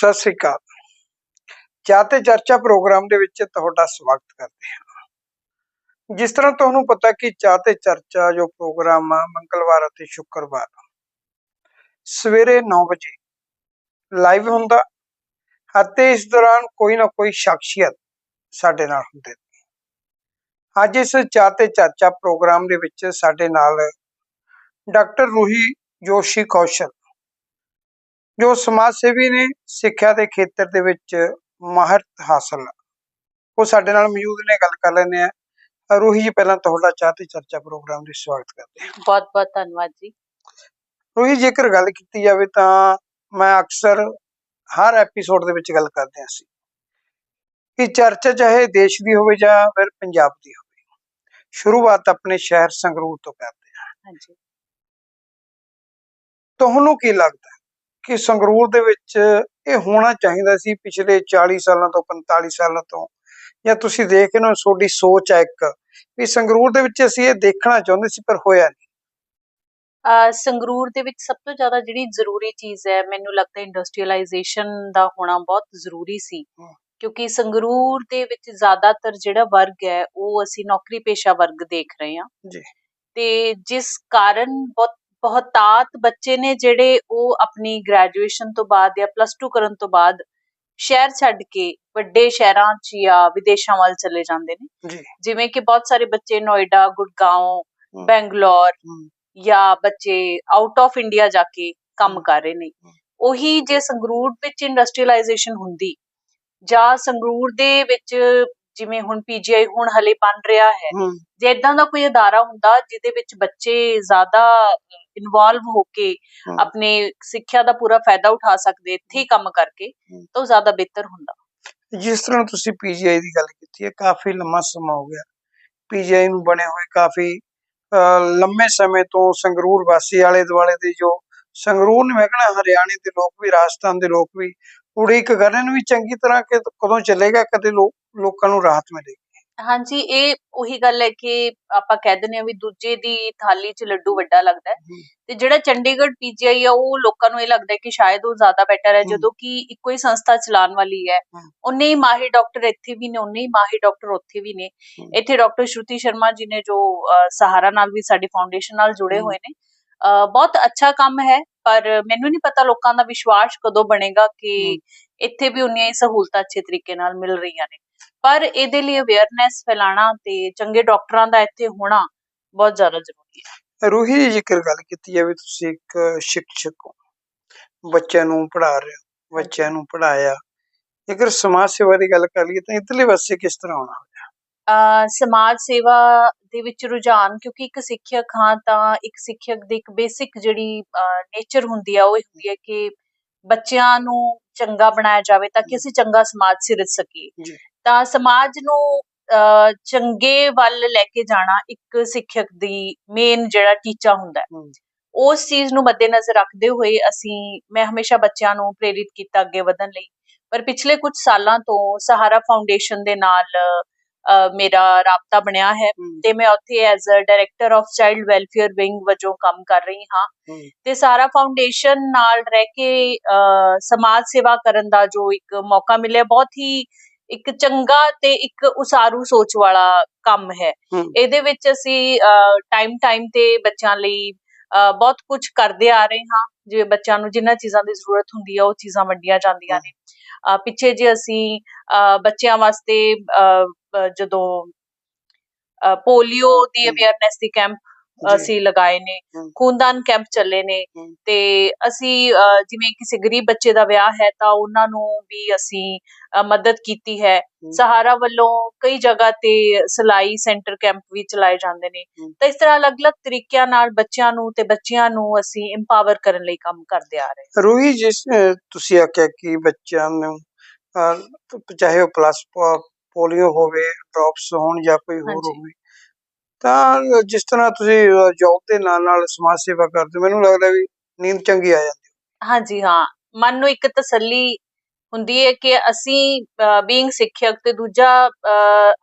ਸਤਿ ਸ੍ਰੀ ਅਕਾਲ। ਚਾਹ ਤੇ ਚਰਚਾ ਪ੍ਰੋਗਰਾਮ ਦੇ ਵਿੱਚ ਤੁਹਾਡਾ ਸਵਾਗਤ ਕਰਦੇ ਹਾਂ। ਜਿਸ ਤਰ੍ਹਾਂ ਤੁਹਾਨੂੰ ਪਤਾ ਕਿ ਚਾਹ ਤੇ ਚਰਚਾ ਜੋ ਪ੍ਰੋਗਰਾਮ ਆ, ਮੰਗਲਵਾਰ ਅਤੇ ਸ਼ੁੱਕਰਵਾਰ, ਸਵੇਰੇ 9 ਵਜੇ ਲਾਈਵ ਹੁੰਦਾ ਅਤੇ ਇਸ ਦੌਰਾਨ ਕੋਈ ਨਾ ਕੋਈ ਸ਼ਖਸੀਅਤ ਸਾਡੇ ਨਾਲ ਹੁੰਦੇ ਅੱਜ ਇਸ ਚਾਹ ਤੇ ਚਰਚਾ ਪ੍ਰੋਗਰਾਮ ਦੇ ਵਿੱਚ ਸਾਡੇ ਨਾਲ ਡਾਕਟਰ ਰੂਹੀ ਜੋਸ਼ੀ ਕੌਸ਼ਲ ਜੋ ਸਮਾਜ ਸੇਵੀ ਨੇ ਸਿੱਖਿਆ ਦੇ ਖੇਤਰ ਦੇ ਵਿੱਚ ਮਾਹਰ ਹਾਸਲ। ਉਹ ਸਾਡੇ ਨਾਲ ਮੌਜੂਦ ਨੇ ਗੱਲ ਕਰ ਲੈਂਦੇ ਆ ਰੂਹੀ ਜੀ ਪਹਿਲਾਂ ਤੁਹਾਡਾ ਚਾਹ ਤੇ ਚਰਚਾ ਪ੍ਰੋਗਰਾਮ ਦੀ ਸਵਾਗਤ ਕਰਦੇ ਹਾਂ। ਬਹੁਤ ਬਹੁਤ ਧੰਨਵਾਦ ਜੀ। ਰੂਹੀ ਜੇਕਰ ਗੱਲ ਕੀਤੀ ਜਾਵੇ ਤਾਂ ਮੈਂ ਅਕਸਰ ਹਰ ਐਪੀਸੋਡ ਦੇ ਵਿੱਚ ਗੱਲ ਕਰਦੇ ਹਾਂ ਸੀ ਕਿ ਚਰਚਾ ਚਾਹੇ ਦੇਸ਼ ਦੀ ਹੋਵੇ ਜਾਂ ਫਿਰ ਪੰਜਾਬ ਦੀ ਹੋਵੇ ਸ਼ੁਰੂਆਤ ਆਪਣੇ ਸ਼ਹਿਰ ਸੰਗਰੂਰ ਤੋਂ ਕਰਦੇ ਹਾਂ। ਹਾਂਜੀ। ਤੁਹਾਨੂੰ ਕੀ ਲੱਗਦਾ? ਕਿ ਸੰਗਰੂਰ ਦੇ ਵਿੱਚ ਇਹ ਹੋਣਾ ਚਾਹੀਦਾ ਸੀ ਪਿਛਲੇ 40 ਸਾਲਾਂ ਤੋਂ 45 ਸਾਲਾਂ ਤੋਂ ਜਾਂ ਤੁਸੀਂ ਦੇਖ ਰਹੇ ਹੋ ਤੁਹਾਡੀ ਸੋਚ ਹੈ ਇੱਕ ਵੀ ਸੰਗਰੂਰ ਦੇ ਵਿੱਚ ਅਸੀਂ ਇਹ ਦੇਖਣਾ ਚਾਹੁੰਦੇ ਸੀ ਪਰ ਹੋਇਆ ਨਹੀਂ ਸੰਗਰੂਰ ਦੇ ਵਿੱਚ ਸਭ ਤੋਂ ਜ਼ਿਆਦਾ ਜਿਹੜੀ ਜ਼ਰੂਰੀ ਚੀਜ਼ ਹੈ ਮੈਨੂੰ ਲੱਗਦਾ ਇੰਡਸਟਰੀਅਲਾਈਜੇਸ਼ਨ ਦਾ ਹੋਣਾ ਬਹੁਤ ਜ਼ਰੂਰੀ ਸੀ। ਕਿਉਂਕਿ ਸੰਗਰੂਰ ਦੇ ਵਿੱਚ ਜ਼ਿਆਦਾਤਰ ਜਿਹੜਾ ਵਰਗ ਹੈ ਉਹ ਅਸੀਂ ਨੌਕਰੀ ਪੇਸ਼ਾ ਵਰਗ ਦੇਖ ਰਹੇ ਹਾਂ ਜੀ। ਤੇ ਜਿਸ ਕਾਰਨ ਬਹੁਤ ਬਹੁਤਾਤ ਬੱਚੇ ਨੇ ਜਿਹੜੇ ਉਹ ਆਪਣੀ ਗ੍ਰੈਜੂਏਸ਼ਨ ਤੋਂ ਬਾਅਦ ਜਾਂ ਪਲੱਸ 2 ਕਰਨ ਤੋਂ ਬਾਅਦ ਸ਼ਹਿਰ ਛੱਡ ਕੇ ਵੱਡੇ ਸ਼ਹਿਰਾਂ 'ਚ ਜਾਂ ਵਿਦੇਸ਼ਾਂ ਵੱਲ ਚਲੇ ਜਾਂਦੇ ਨੇ ਜਿਵੇਂ ਕਿ ਬਹੁਤ ਸਾਰੇ ਬੱਚੇ ਨੋਇਡਾ ਗੁੜਗਾਉਂ। ਬੈਂਗਲੌਰ। ਜਾਂ ਬੱਚੇ ਆਊਟ ਆਫ ਇੰਡੀਆ ਜਾ ਕੇ ਕੰਮ। ਕਰ ਰਹੇ ਨੇ। ਉਹੀ ਜੇ ਸੰਗਰੂਰ ਵਿੱਚ ਇੰਡਸਟਰੀਅਲਾਈਜੇਸ਼ਨ ਹੁੰਦੀ ਜਾਂ ਸੰਗਰੂਰ ਦੇ ਵਿੱਚ ਜਿਵੇਂ ਹੁਣ ਪੀਜੀਆਈ ਹੁਣ ਹਲੇ ਬਣ ਰਿਹਾ ਹੈ। ਜੇ ਇਦਾਂ ਦਾ ਕੋਈ ਅਦਾਰਾ ਹੁੰਦਾ ਜਿਹਦੇ ਵਿੱਚ ਬੱਚੇ ਜ਼ਿਆਦਾ ਇਨਵੋਲਵ ਹੋ ਕੇ। ਆਪਣੇ ਸਿੱਖਿਆ ਦਾ ਪੂਰਾ ਫਾਇਦਾ ਉਠਾ ਸਕਦੇ ਇੱਥੇ ਕੰਮ ਕਰਕੇ। ਤਾਂ ਜ਼ਿਆਦਾ ਬਿਹਤਰ ਹੁੰਦਾ। ਜਿਸ ਤਰ੍ਹਾਂ ਤੁਸੀਂ ਪੀਜੀਆਈ ਦੀ ਗੱਲ ਕੀਤੀ ਹੈ ਕਾਫੀ ਲੰਮਾ ਸਮਾਂ ਹੋ ਗਿਆ। ਪੀਜੀਆਈ ਨੂੰ ਬਣੇ ਹੋਏ ਕਾਫੀ ਲੰਮੇ ਸਮੇਂ ਤੋਂ ਸੰਗਰੂਰ ਵਾਸੀ ਆਲੇ ਦੁਆਲੇ ਦੇ ਜੋ ਸੰਗਰੂਰ ਨੇ ਮੈਂ ਕਹਿੰਦਾ ਹਰਿਆਣੇ ਦੇ ਲੋਕ ਵੀ ਰਾਜਸਥਾਨ ਦੇ ਲੋਕ ਵੀ ਉਡੀਕ ਕਰ ਰਹੇ ਨੇ ਵੀ ਚੰਗੀ ਤਰ੍ਹਾਂ ਕਿ ਕਦੋਂ ਚੱਲੇਗਾ ਕਦੇ ਲੋਕ? ਲੋਕਾਂ ਨੂੰ ਰਾਹਤ ਮਿਲੇਗੀ ਹਾਂਜੀ ਇਹ ਉਹੀ ਗੱਲ ਹੈ ਕਿ ਆਪਾਂ ਕਹਿ ਦਿੰਦੇ ਹਾਂ ਵੀ ਦੂਜੇ ਦੀ ਥਾਲੀ 'ਚ ਲੱਡੂ ਵੱਡਾ ਲੱਗਦਾ ਹੈ। ਤੇ ਜਿਹੜਾ ਚੰਡੀਗੜ੍ਹ ਪੀਜੀਆਈ ਆ ਉਹ ਲੋਕਾਂ ਨੂੰ ਇਹ ਲੱਗਦਾ ਕਿ ਸ਼ਾਇਦ ਉਹ ਜ਼ਿਆਦਾ ਬੈਟਰ ਹੈ। ਜਦੋਂ ਕਿ ਇੱਕੋ ਹੀ ਸੰਸਥਾ ਚਲਾਉਣ ਵਾਲੀ ਹੈ। ਉਨੇ ਹੀ ਮਾਹਿਰ ਡਾਕਟਰ ਇੱਥੇ ਵੀ ਨੇ ਉਨੇ ਹੀ ਮਾਹਿਰ ਡਾਕਟਰ ਉੱਥੇ ਵੀ ਨੇ। ਇੱਥੇ ਡਾਕਟਰ ਸ਼ਰੂਤੀ ਸ਼ਰਮਾ ਜੀ ਨੇ ਜੋ ਸਹਾਰਾ ਨਾਲ ਵੀ ਸਾਡੀ ਫਾਊਂਡੇਸ਼ਨ ਨਾਲ ਜੁੜੇ। ਹੋਏ ਨੇ ਬਹੁਤ ਅੱਛਾ ਕੰਮ ਹੈ ਪਰ ਮੈਨੂੰ ਨਹੀਂ ਪਤਾ ਲੋਕਾਂ ਦਾ ਵਿਸ਼ਵਾਸ ਕਦੋਂ ਬਣੇਗਾ ਕਿ ਇੱਥੇ ਵੀ ਉਨੀਆਂ ਹੀ ਸਹੂਲਤਾਂ ਅੱਛੇ ਤਰੀਕੇ ਨਾਲ ਮਿਲ ਰਹੀਆਂ ਨੇ। ਪਰ ਇਹਦੇ ਲਈ ਅਵੇਅਰਨੈਸ ਫੈਲਾਣਾ ਤੇ ਚੰਗੇ ਡਾਕਟਰਾਂ ਦਾ ਇੱਥੇ ਹੋਣਾ ਬਹੁਤ ਜ਼ਿਆਦਾ ਜ਼ਰੂਰੀ ਹੈ। ਰੂਹੀ ਜੀ ਜੇਕਰ ਗੱਲ ਕੀਤੀ ਜਾਵੇ ਤੁਸੀਂ ਇੱਕ ਸ਼ਿਕਸ਼ਕ ਹੋ ਬੱਚਿਆਂ ਨੂੰ ਪੜ੍ਹਾ ਰਹੇ ਹੋ ਬੱਚਿਆਂ ਨੂੰ ਪੜ੍ਹਾਇਆ ਜੇਕਰ ਸਮਾਜ ਸੇਵਾ ਦੀ ਗੱਲ ਕਰ ਲਈਏ ਤਾਂ ਇਧਰਲੇ ਪਾਸੇ ਕਿਸ ਤਰ੍ਹਾਂ ਆਉਣਾ ਅਹ ਸਮਾਜ ਸੇਵਾ ਦੇ ਵਿੱਚ ਰੁਝਾਨ ਕਿਉਂਕਿ ਇੱਕ ਸਿੱਖਿਅਕ ਹਾਂ ਤਾਂ ਇੱਕ ਸਿੱਖਿਅਕ ਦੀ ਇੱਕ ਬੇਸਿਕ ਜਿਹੜੀ ਨੇਚਰ ਹੁੰਦੀ ਆ ਉਹ ਇਹ ਹੁੰਦੀ ਹੈ ਕਿ ਬੱਚਿਆਂ ਨੂੰ ਚੰਗਾ ਬਣਾਇਆ ਜਾਵੇ ਤਾਂ ਕਿ ਅਸੀਂ ਚੰਗਾ ਸਮਾਜ ਸਿਰਜ ਸਕੀਏ। ਤਾਂ ਸਮਾਜ ਨੂੰ ਚੰਗੇ ਵੱਲ ਲੈ ਕੇ ਜਾਣਾ ਇੱਕ ਸਿੱਖਿਅਕ ਦੀ ਮੇਨ ਜਿਹੜਾ ਟੀਚਾ ਹੁੰਦਾ ਹੈ। ਉਸ ਚੀਜ਼ ਨੂੰ ਮੱਦੇਨਜ਼ਰ ਰੱਖਦੇ ਹੋਏ ਅਸੀਂ ਮੈਂ ਹਮੇਸ਼ਾ ਬੱਚਿਆਂ ਨੂੰ ਪ੍ਰੇਰਿਤ ਕੀਤਾ ਅੱਗੇ ਵਧਣ ਲਈ ਪਰ ਪਿਛਲੇ ਕੁਝ ਸਾਲਾਂ ਤੋਂ ਸਹਾਰਾ ਫਾਊਂਡੇਸ਼ਨ ਦੇ ਨਾਲ ਮੇਰਾ ਰਾਬਤਾ ਬਣਿਆ ਹੈ। ਤੇ ਮੈਂ ਉੱਥੇ as a director of child welfare wing ਵਜੋਂ ਕੰਮ ਕਰ ਰਹੀ ਹਾਂ। ਤੇ ਸਾਰਾ ਫਾਊਂਡੇਸ਼ਨ ਨਾਲ ਰਹਿ ਕੇ ਸਮਾਜ ਸੇਵਾ ਕਰਨ ਦਾ ਜੋ ਇੱਕ ਮੌਕਾ ਮਿਲਿਆ ਬਹੁਤ ਹੀ ਇੱਕ ਚੰਗਾ ਤੇ ਇੱਕ ਉਸਾਰੂ ਸੋਚ ਵਾਲਾ ਕੰਮ ਹੈ। ਇਹਦੇ ਵਿੱਚ ਅਸੀਂ ਟਾਈਮ ਟਾਈਮ ਤੇ ਬੱਚਿਆਂ ਲਈ ਬਹੁਤ ਕੁਝ ਕਰਦੇ ਆ ਰਹੇ ਹਾਂ ਜਿਵੇਂ ਬੱਚਿਆਂ ਨੂੰ ਜਿੰਨਾ ਚੀਜ਼ਾਂ ਦੀ ਜ਼ਰੂਰਤ ਹੁੰਦੀ ਹੈ ਉਹ ਚੀਜ਼ਾਂ ਵੰਡੀਆਂ ਜਾਂਦੀਆਂ ਨੇ ਪਿੱਛੇ ਜੇ ਅਸੀਂ ਬੱਚਿਆਂ ਵਾਸਤੇ ਜਦੋਂ ਪੋਲੀਓ ਦੀ। ਅਵੇਅਰਨੈਸ ਦੀ ਕੈਂਪ। ਅਸੀਂ ਲਗਾਏ ਨੇ। ਖੂਨਦਾਨ ਕੈਂਪ ਚੱਲੇ ਨੇ। ਤੇ ਅਸੀਂ ਜਿਵੇਂ ਕਿਸੇ ਗਰੀਬ ਬੱਚੇ ਦਾ ਵਿਆਹ ਹੈ ਤਾਂ ਉਹਨਾਂ ਨੂੰ ਵੀ ਅਸੀਂ ਮਦਦ ਕੀਤੀ ਹੈ। ਸਹਾਰਾ ਵੱਲੋਂ ਕਈ ਜਗ੍ਹਾ ਤੇ ਸਿਲਾਈ ਸੈਂਟਰ ਕੈਂਪ ਵੀ ਚਲਾਏ ਜਾਂਦੇ ਨੇ। ਤਾਂ ਇਸ ਤਰ੍ਹਾਂ ਅਲੱਗ-ਅਲੱਗ ਤਰੀਕਿਆਂ ਨਾਲ ਬੱਚਿਆਂ ਨੂੰ ਤੇ ਬੱਚਿਆਂ ਨੂੰ ਅਸੀਂ ਇੰਪਾਵਰ ਕਰਨ ਲਈ ਕੰਮ ਕਰਦੇ ਆ ਰਹੇ ਹਾਂ ਰੂਹੀ ਜਿਸ ਤੁਸੀਂ ਆਖਿਆ ਕਿ ਬੱਚਿਆਂ ਨੂੰ ਚਾਹੇ ਉਹ ਪਲੱਸ ਪੋਲੀਓ ਹੋਵੇ ਡ੍ਰੌਪਸ ਹੋਣ ਜਾਂ ਕੋਈ ਹੋਰ। ਹੋਵੇ ਤਾਂ ਜਿਸ ਤਰ੍ਹਾਂ ਤੁਸੀਂ ਜੌਬ ਦੇ ਨਾਲ ਨਾਲ ਸਮਾਜ ਸੇਵਾ ਕਰਦੇ ਹੋ, ਮੈਨੂੰ ਲੱਗਦਾ ਵੀ ਨੀਂਦ ਚੰਗੀ ਆ ਜਾਂਦੀ ਹਾਂਜੀ ਹਾਂ ਮਨ ਨੂੰ ਇੱਕ ਤਸੱਲੀ ਹੁੰਦੀ ਹੈ ਕਿ ਅਸੀਂ ਬੀਇੰਗ ਸਿੱਖਿਅਕ ਤੇ ਦੂਜਾ